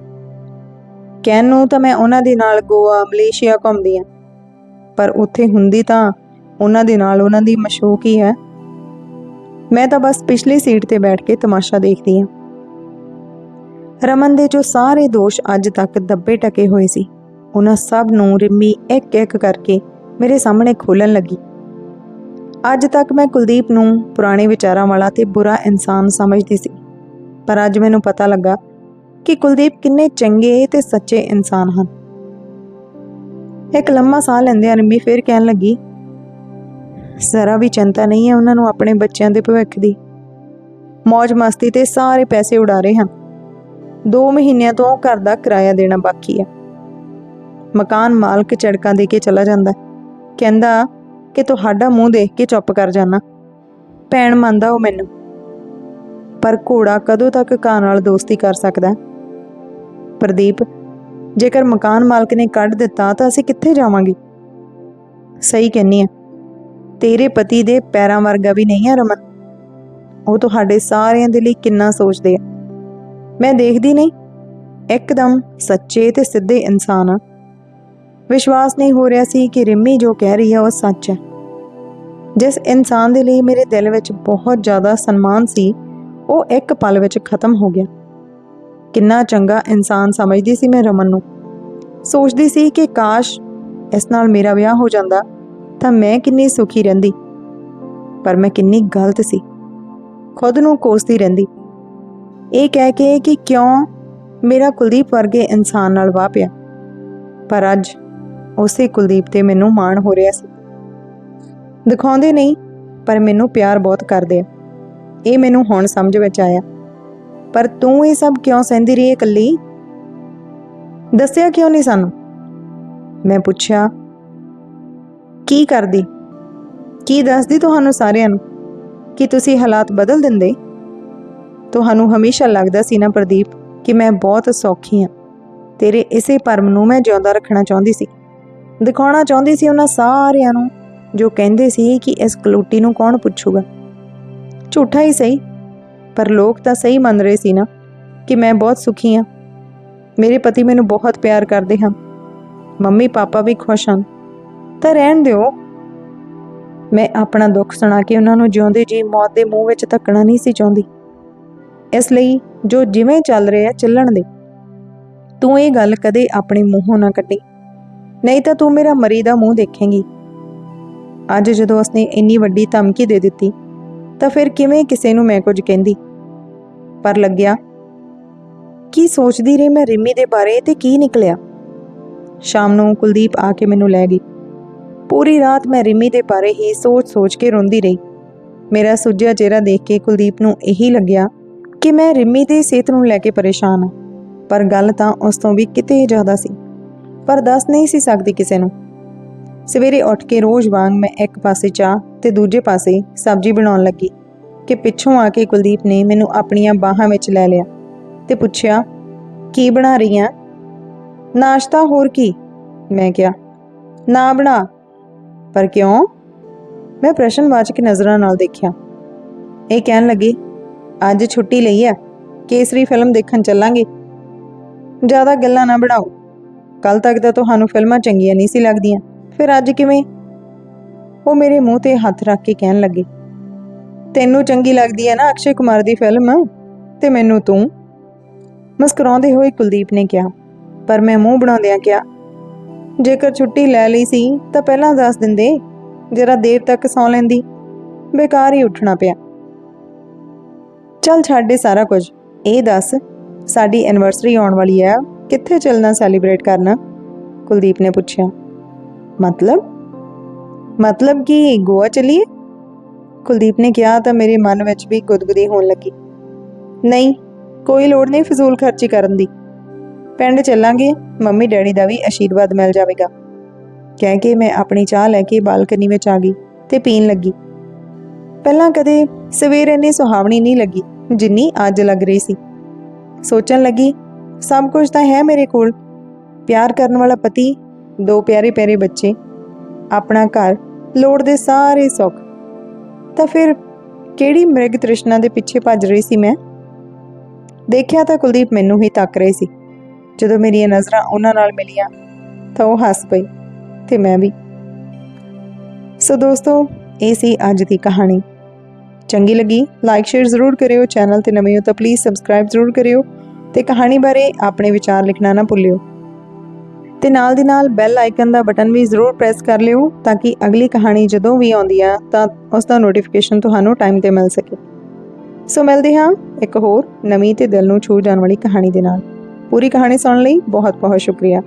ਕਹਿਣ ਨੂੰ ਤਾਂ ਮੈਂ ਉਹਨਾਂ ਦੇ ਨਾਲ ਗੋਆ, ਮਲੇਸ਼ੀਆ ਘੁੰਮਦੀ ਆ ਪਰ ਉੱਥੇ ਹੁੰਦੀ ਤਾਂ ਉਹਨਾਂ ਦੇ ਨਾਲ ਉਹਨਾਂ ਦੀ ਮਸ਼ੂਕ ਹੀ ਹੈ। ਮੈਂ ਤਾਂ ਬਸ ਪਿਛਲੀ ਸੀਟ ਤੇ ਬੈਠ ਕੇ ਤਮਾਸ਼ਾ ਦੇਖਦੀ ਆ ਰਮਨ ਦੇ ਜੋ ਸਾਰੇ ਦੋਸ਼ ਅੱਜ ਤੱਕ ਦੱਬੇ ਟਕੇ ਹੋਏ ਸੀ, ਉਹਨਾਂ ਸਭ ਨੂੰ ਰਿੰਮੀ ਇੱਕ ਇੱਕ ਕਰਕੇ ਮੇਰੇ ਸਾਹਮਣੇ ਖੋਲਣ ਲੱਗੀ। ਅੱਜ ਤੱਕ ਮੈਂ ਕੁਲਦੀਪ ਨੂੰ ਪੁਰਾਣੇ ਵਿਚਾਰਾਂ ਵਾਲਾ ਤੇ ਬੁਰਾ ਇਨਸਾਨ ਸਮਝਦੀ ਸੀ, ਪਰ ਅੱਜ ਮੈਨੂੰ ਪਤਾ ਲੱਗਾ ਕਿ ਕੁਲਦੀਪ ਕਿੰਨੇ ਚੰਗੇ ਤੇ ਸੱਚੇ ਇਨਸਾਨ ਹਨ। ਇੱਕ ਲੰਮਾ ਸਾਹ ਲੈਂਦੇ ਰਿੰਮੀ ਫਿਰ ਕਹਿਣ ਲੱਗੀ ਜ਼ਰਾ ਵੀ ਚਿੰਤਾ ਨਹੀਂ ਹੈ ਉਹਨਾਂ ਨੂੰ ਆਪਣੇ ਬੱਚਿਆਂ ਦੇ ਭਵਿੱਖ ਦੀ। ਮौज ਮਸਤੀ ਤੇ ਸਾਰੇ ਪੈਸੇ ਉਡਾ ਰਹੇ ਹਨ। 2 ਮਹੀਨਿਆਂ ਤੋਂ ਘਰ ਦਾ ਕਿਰਾਇਆ ਦੇਣਾ ਬਾਕੀ ਹੈ। ਮਕਾਨ ਮਾਲਕ ਝੜਕਾਂ ਦੇ ਕੇ ਚਲਾ ਜਾਂਦਾ ਕਹਿੰਦਾ ਕਿ ਤੁਹਾਡਾ ਮੂੰਹ ਦੇਖ ਕੇ ਚੁੱਪ ਕਰ ਜਾਣਾ। ਭੈਣ ਮੰਨਦਾ ਉਹ ਮੈਨੂੰ। ਪਰ ਘੋੜਾ ਕਦੋਂ ਤੱਕ ਕਾਂ ਨਾਲ ਦੋਸਤੀ ਕਰ ਸਕਦਾ ਪ੍ਰਦੀਪ, ਜੇਕਰ ਮਕਾਨ ਮਾਲਕ ਨੇ ਕੱਢ ਦਿੱਤਾ ਤਾਂ ਅਸੀਂ ਕਿੱਥੇ ਜਾਵਾਂਗੇ? ਸਹੀ ਕਹਿੰਨੀ ਆ ਤੇਰੇ ਪਤੀ ਦੇ ਪੈਰਾਂ ਵਰਗਾ ਵੀ ਨਹੀਂ ਹੈ ਰਮਨ। ਉਹ ਤੁਹਾਡੇ ਸਾਰਿਆਂ ਦੇ ਲਈ ਕਿੰਨਾ ਸੋਚਦੇ ਆ। ਮੈਂ ਦੇਖਦੀ ਨਹੀਂ। ਇੱਕਦਮ ਸੱਚੇ ਤੇ ਸਿੱਧੇ ਇਨਸਾਨ ਆ। ਵਿਸ਼ਵਾਸ ਨਹੀਂ ਹੋ ਰਿਹਾ ਸੀ ਕਿ ਰਿੰਮੀ ਜੋ ਕਹਿ ਰਹੀ ਹੈ ਉਹ ਸੱਚ ਹੈ। ਜਿਸ ਇਨਸਾਨ ਦੇ ਲਈ ਮੇਰੇ ਦਿਲ ਵਿੱਚ ਬਹੁਤ ਜ਼ਿਆਦਾ ਸਨਮਾਨ ਸੀ, ਉਹ ਇੱਕ ਪਲ ਵਿੱਚ ਖਤਮ ਹੋ ਗਿਆ। ਕਿੰਨਾ ਚੰਗਾ ਇਨਸਾਨ ਸਮਝਦੀ ਸੀ ਮੈਂ ਰਮਨ ਨੂੰ। ਸੋਚਦੀ ਸੀ ਕਿ ਕਾਸ਼ ਇਸ ਨਾਲ ਮੇਰਾ ਵਿਆਹ ਹੋ ਜਾਂਦਾ। ਤਾਂ ਮੈਂ ਕਿੰਨੀ ਸੁਖੀ ਰਹਿੰਦੀ। ਪਰ ਮੈਂ ਕਿੰਨੀ ਗਲਤ ਸੀ। ਖੁਦ ਨੂੰ ਕੋਸਦੀ ਰਹਿੰਦੀ। ਇਹ ਕਹਿ ਕੇ ਕਿ ਕਿਉਂ ਮੇਰਾ ਕੁਲਦੀਪ ਵਰਗੇ ਇਨਸਾਨ ਨਾਲ ਵਾਹ ਪਿਆ। ਪਰ ਅੱਜ ਉਸੇ ਕੁਲਦੀਪ ਤੇ ਮੈਨੂੰ ਮਾਣ ਹੋ ਰਿਹਾ ਸੀ। ਦਿਖਾਉਂਦੇ ਨਹੀਂ, ਪਰ ਮੈਨੂੰ ਪਿਆਰ ਬਹੁਤ ਕਰਦੇ ਆ। ਇਹ ਮੈਨੂੰ ਹੁਣ ਸਮਝ ਵਿੱਚ ਆਇਆ। ਪਰ ਤੂੰ ਇਹ ਸਭ ਕਿਉਂ ਸਹਿੰਦੀ ਰਹੀ ਇਕੱਲੀ? ਦੱਸਿਆ ਕਿਉਂ ਨਹੀਂ ਸਾਨੂੰ? ਮੈਂ ਪੁੱਛਿਆ ਕੀ ਕਰਦੀ? ਕੀ ਦੱਸਦੀ ਤੁਹਾਨੂੰ ਸਾਰਿਆਂ ਨੂੰ ਕਿ ਤੁਸੀਂ ਹਾਲਾਤ ਬਦਲ ਦਿੰਦੇ? ਤੁਹਾਨੂੰ ਹਮੇਸ਼ਾ ਲੱਗਦਾ ਸੀ ਨਾ ਪ੍ਰਦੀਪ ਕਿ ਮੈਂ ਬਹੁਤ ਸੌਖੀ ਹਾਂ। ਤੇਰੇ ਇਸੇ ਪਰਮ ਨੂੰ ਮੈਂ ਜਿਉਂਦਾ ਰੱਖਣਾ ਚਾਹੁੰਦੀ ਸੀ। ਦਿਖਾਉਣਾ ਚਾਹੁੰਦੀ ਸੀ ਉਹਨਾਂ ਸਾਰਿਆਂ ਨੂੰ, ਜੋ ਕਹਿੰਦੇ ਸੀ ਕਿ ਇਸ ਕਲੂਟੀ ਨੂੰ ਕੌਣ ਪੁੱਛੂਗਾ। ਝੂਠਾ ਹੀ ਸਹੀ, ਪਰ ਲੋਕ ਤਾਂ ਸਹੀ ਮੰਨ ਰਹੇ ਸੀ ਨਾ ਕਿ ਮੈਂ ਬਹੁਤ ਸੁਖੀ ਹਾਂ। ਮੇਰੇ ਪਤੀ ਮੈਨੂੰ ਬਹੁਤ ਪਿਆਰ ਕਰਦੇ ਹਨ। ਮੰਮੀ ਪਾਪਾ ਵੀ ਖੁਸ਼ ਹਨ। ਤਾਂ ਰਹਿਣ ਦਿਓ। ਮੈਂ ਆਪਣਾ ਦੁੱਖ ਸੁਣਾ ਕੇ ਉਹਨਾਂ ਨੂੰ ਜਿਉਂਦੇ ਜੀ ਮੌਤ ਦੇ ਮੂੰਹ ਵਿੱਚ ਧੱਕਣਾ ਨਹੀਂ ਸੀ ਚਾਹੁੰਦੀ। ਇਸ ਲਈ ਜੋ ਜਿਵੇਂ ਚੱਲ ਰਿਹਾ ਚੱਲਣ ਦੇ। ਤੂੰ ਇਹ ਗੱਲ ਕਦੇ ਆਪਣੇ ਮੂੰਹੋਂ ਨਾ ਕੱਢੀ। ਨਹੀਂ ਤਾਂ ਤੂੰ ਮੇਰਾ ਮਰੀ ਦਾ ਮੂੰਹ ਦੇਖੇਂਗੀ। ਅੱਜ ਜਦੋਂ ਉਸਨੇ ਇੰਨੀ ਵੱਡੀ ਧਮਕੀ ਦੇ ਦਿੱਤੀ, ਤਾਂ ਫਿਰ ਕਿਵੇਂ ਕਿਸੇ ਨੂੰ ਮੈਂ ਕੁਝ ਕਹਿੰਦੀ? ਪਰ ਲੱਗਿਆ, ਕੀ ਸੋਚਦੀ ਰਹੀ ਮੈਂ ਰਿਮੀ ਦੇ ਬਾਰੇ ਤੇ ਕੀ ਨਿਕਲਿਆ? ਸ਼ਾਮ ਨੂੰ ਕੁਲਦੀਪ ਆ ਕੇ ਮੈਨੂੰ ਲੈ ਗਈ। ਪੂਰੀ ਰਾਤ ਮੈਂ ਰਿਮੀ ਦੇ ਬਾਰੇ ਹੀ ਸੋਚ-ਸੋਚ ਕੇ ਰੋਂਦੀ ਰਹੀ। ਮੇਰਾ ਸੁੱਜਿਆ ਚਿਹਰਾ ਦੇਖ ਕੇ ਕੁਲਦੀਪ ਨੂੰ ਇਹੀ ਲੱਗਿਆ ਕਿ ਮੈਂ ਰਿਮੀ ਦੀ ਸਿਹਤ ਨੂੰ ਲੈ ਕੇ ਪਰੇਸ਼ਾਨ ਹਾਂ, ਪਰ ਗੱਲ ਤਾਂ ਉਸ ਤੋਂ ਵੀ ਕਿਤੇ ਜ਼ਿਆਦਾ ਸੀ। ਪਰ ਦੱਸ ਨਹੀਂ ਸੀ ਸਕਦੀ ਕਿਸੇ ਨੂੰ। ਸਵੇਰੇ ਉੱਠ ਕੇ ਰੋਜ਼ ਵਾਂਗ ਮੈਂ ਇੱਕ ਪਾਸੇ ਚਾਹ ਤੇ ਦੂਜੇ ਪਾਸੇ ਸਬਜ਼ੀ ਬਣਾਉਣ ਲੱਗੀ ਕਿ ਪਿੱਛੋਂ ਆ ਕੇ ਕੁਲਦੀਪ ਨੇ ਮੈਨੂੰ ਆਪਣੀਆਂ ਬਾਹਾਂ ਵਿੱਚ ਲੈ ਲਿਆ ਤੇ ਪੁੱਛਿਆ, ਕੀ ਬਣਾ ਰਹੀ ਆ ਨਾਸ਼ਤਾ ਹੋਰ ਕੀ? ਮੈਂ ਕਿਹਾ, ਨਾ ਬਣਾ। ਪਰ ਕਿਉਂ? ਮੈਂ ਪ੍ਰਸ਼ਨਵਾਚਕ ਨਜ਼ਰਾਂ ਨਾਲ ਦੇਖਿਆ। ਇਹ ਕਹਿਣ ਲੱਗੀ, ਅੱਜ ਛੁੱਟੀ ਲਈ ਆ ਕੇਸਰੀ ਫਿਲਮ ਦੇਖਣ ਚੱਲਾਂਗੇ। ਜ਼ਿਆਦਾ ਗੱਲਾਂ ਨਾ ਬਣਾਓ। ਕੱਲ ਤੱਕ ਤਾਂ ਤੁਹਾਨੂੰ ਫਿਲਮਾਂ ਚੰਗੀਆਂ ਨਹੀਂ ਸੀ ਲੱਗਦੀਆਂ। ਫਿਰ ਅੱਜ ਕਿਵੇਂ? ਉਹ ਮੇਰੇ ਮੂੰਹ ਤੇ ਹੱਥ ਰੱਖ ਕੇ ਕਹਿਣ ਲੱਗੇ, ਤੈਨੂੰ ਚੰਗੀ ਲੱਗਦੀ ਹੈ ਨਾ ਅਕਸ਼ੇ ਕੁਮਾਰ ਦੀ ਫਿਲਮ? ਤੇ ਮੈਨੂੰ ਤੂੰ? ਮੁਸਕਰਾਉਂਦੇ ਹੋਏ ਕੁਲਦੀਪ ਨੇ ਕਿਹਾ, ਪਰ ਮੈਂ ਮੂੰਹ ਬਣਾਉਂਦਿਆਂ ਕਿਹਾ ਜੇਕਰ ਛੁੱਟੀ ਲੈ ਲਈ ਸੀ, ਤਾਂ ਪਹਿਲਾਂ ਦੱਸ ਦਿੰਦੇ, ਜਰਾ ਦੇਰ ਤੱਕ ਸੌਂ ਲੈਂਦੀ। ਬੇਕਾਰ ਹੀ ਉੱਠਣਾ ਪਿਆ। ਚੱਲ ਛੱਡੇ ਸਾਰਾ ਕੁਝ। ਇਹ ਦੱਸ, ਸਾਡੀ ਐਨਵਰਸਰੀ ਆਉਣ ਵਾਲੀ ਹੈ ਕਿੱਥੇ ਚੱਲਣਾ ਸੈਲੀਬ੍ਰੇਟ ਕਰਨਾ? ਕੁਲਦੀਪ ਨੇ ਪੁੱਛਿਆ। ਮਤਲਬ? ਮਤਲਬ ਕਿ ਗੋਆ ਚਲੀਏ? ਕੁਲਦੀਪ ਨੇ ਕਿਹਾ ਤਾਂ ਮੇਰੇ ਮਨ ਵਿੱਚ ਵੀ ਗੁਦਗੁਦੀ ਹੋਣ ਲੱਗੀ। ਨਹੀਂ, ਕੋਈ ਲੋੜ ਨਹੀਂ ਫਜ਼ੂਲ ਖਰਚੀ ਕਰਨ ਦੀ। ਪਿੰਡ ਚੱਲਾਂਗੇ, ਮੰਮੀ ਡੈਡੀ ਦਾ ਵੀ ਆਸ਼ੀਰਵਾਦ ਮਿਲ ਜਾਵੇਗਾ। ਕਹਿ ਕੇ ਮੈਂ ਆਪਣੀ ਚਾਹ ਲੈ ਕੇ ਬਾਲਕਨੀ ਵਿੱਚ ਆ ਗਈ ਤੇ ਪੀਣ ਲੱਗੀ। ਪਹਿਲਾਂ ਕਦੇ ਸਵੇਰ ਇੰਨੀ ਸੁਹਾਵਣੀ ਨਹੀਂ ਲੱਗੀ ਜਿੰਨੀ ਅੱਜ ਲੱਗ ਰਹੀ ਸੀ। ਸੋਚਣ ਲੱਗੀ, ਸਭ ਕੁਝ ਤਾਂ ਹੈ ਮੇਰੇ ਕੋਲ। ਪਿਆਰ ਕਰਨ ਵਾਲਾ ਪਤੀ, ਦੋ ਪਿਆਰੇ ਪਿਆਰੇ ਬੱਚੇ, ਆਪਣਾ ਘਰ, ਲੋੜ ਦੇ ਸਾਰੇ ਸੁੱਖ। ਤਾਂ ਫਿਰ ਕਿਹੜੀ ਮ੍ਰਿਗ ਤ੍ਰਿਸ਼ਨਾ ਦੇ ਪਿੱਛੇ ਭੱਜ ਰਹੀ ਸੀ ਮੈਂ? ਦੇਖਿਆ ਤਾਂ ਕੁਲਦੀਪ ਮੈਨੂੰ ਹੀ ਤੱਕ ਰਹੀ ਸੀ। ਜਦੋਂ ਮੇਰੀਆਂ ਨਜ਼ਰਾਂ ਉਹਨਾਂ ਨਾਲ ਮਿਲੀਆਂ ਤਾਂ ਉਹ ਹੱਸ ਪਈ ਤੇ ਮੈਂ ਵੀ। ਸੋ ਦੋਸਤੋ, ਇਹ ਸੀ ਅੱਜ ਦੀ ਕਹਾਣੀ। ਚੰਗੀ ਲੱਗੀ ਲਾਈਕ ਸ਼ੇਅਰ ਜ਼ਰੂਰ ਕਰਿਓ ਚੈਨਲ ਤੇ ਨਵੇਂ ਹੋ ਤਾਂ ਪਲੀਜ਼ ਸਬਸਕ੍ਰਾਈਬ ਜ਼ਰੂਰ ਕਰਿਓ ਤੇ ਕਹਾਣੀ ਬਾਰੇ ਆਪਣੇ ਵਿਚਾਰ ਲਿਖਣਾ ਨਾ ਭੁੱਲਿਓ। ਤੇ ਨਾਲ ਦੀ ਨਾਲ ਬੈਲ ਆਈਕਨ ਦਾ ਬਟਨ ਵੀ ਜ਼ਰੂਰ ਪ੍ਰੈਸ ਕਰ ਲਿਓ ਤਾਂ ਕਿ ਅਗਲੀ ਕਹਾਣੀ ਜਦੋਂ ਵੀ ਆਉਂਦੀ ਆ ਤਾਂ ਉਸ ਦਾ ਨੋਟੀਫਿਕੇਸ਼ਨ ਤੁਹਾਨੂੰ ਟਾਈਮ ਤੇ ਮਿਲ ਸਕੇ। ਸੋ ਮਿਲਦੇ ਹਾਂ ਇੱਕ ਹੋਰ ਨਵੀਂ ਤੇ ਦਿਲ ਨੂੰ ਛੂ ਜਾਣ ਵਾਲੀ ਕਹਾਣੀ ਦੇ ਨਾਲ। ਪੂਰੀ ਕਹਾਣੀ ਸੁਣਨ ਲਈ ਬਹੁਤ ਬਹੁਤ ਸ਼ੁਕਰੀਆ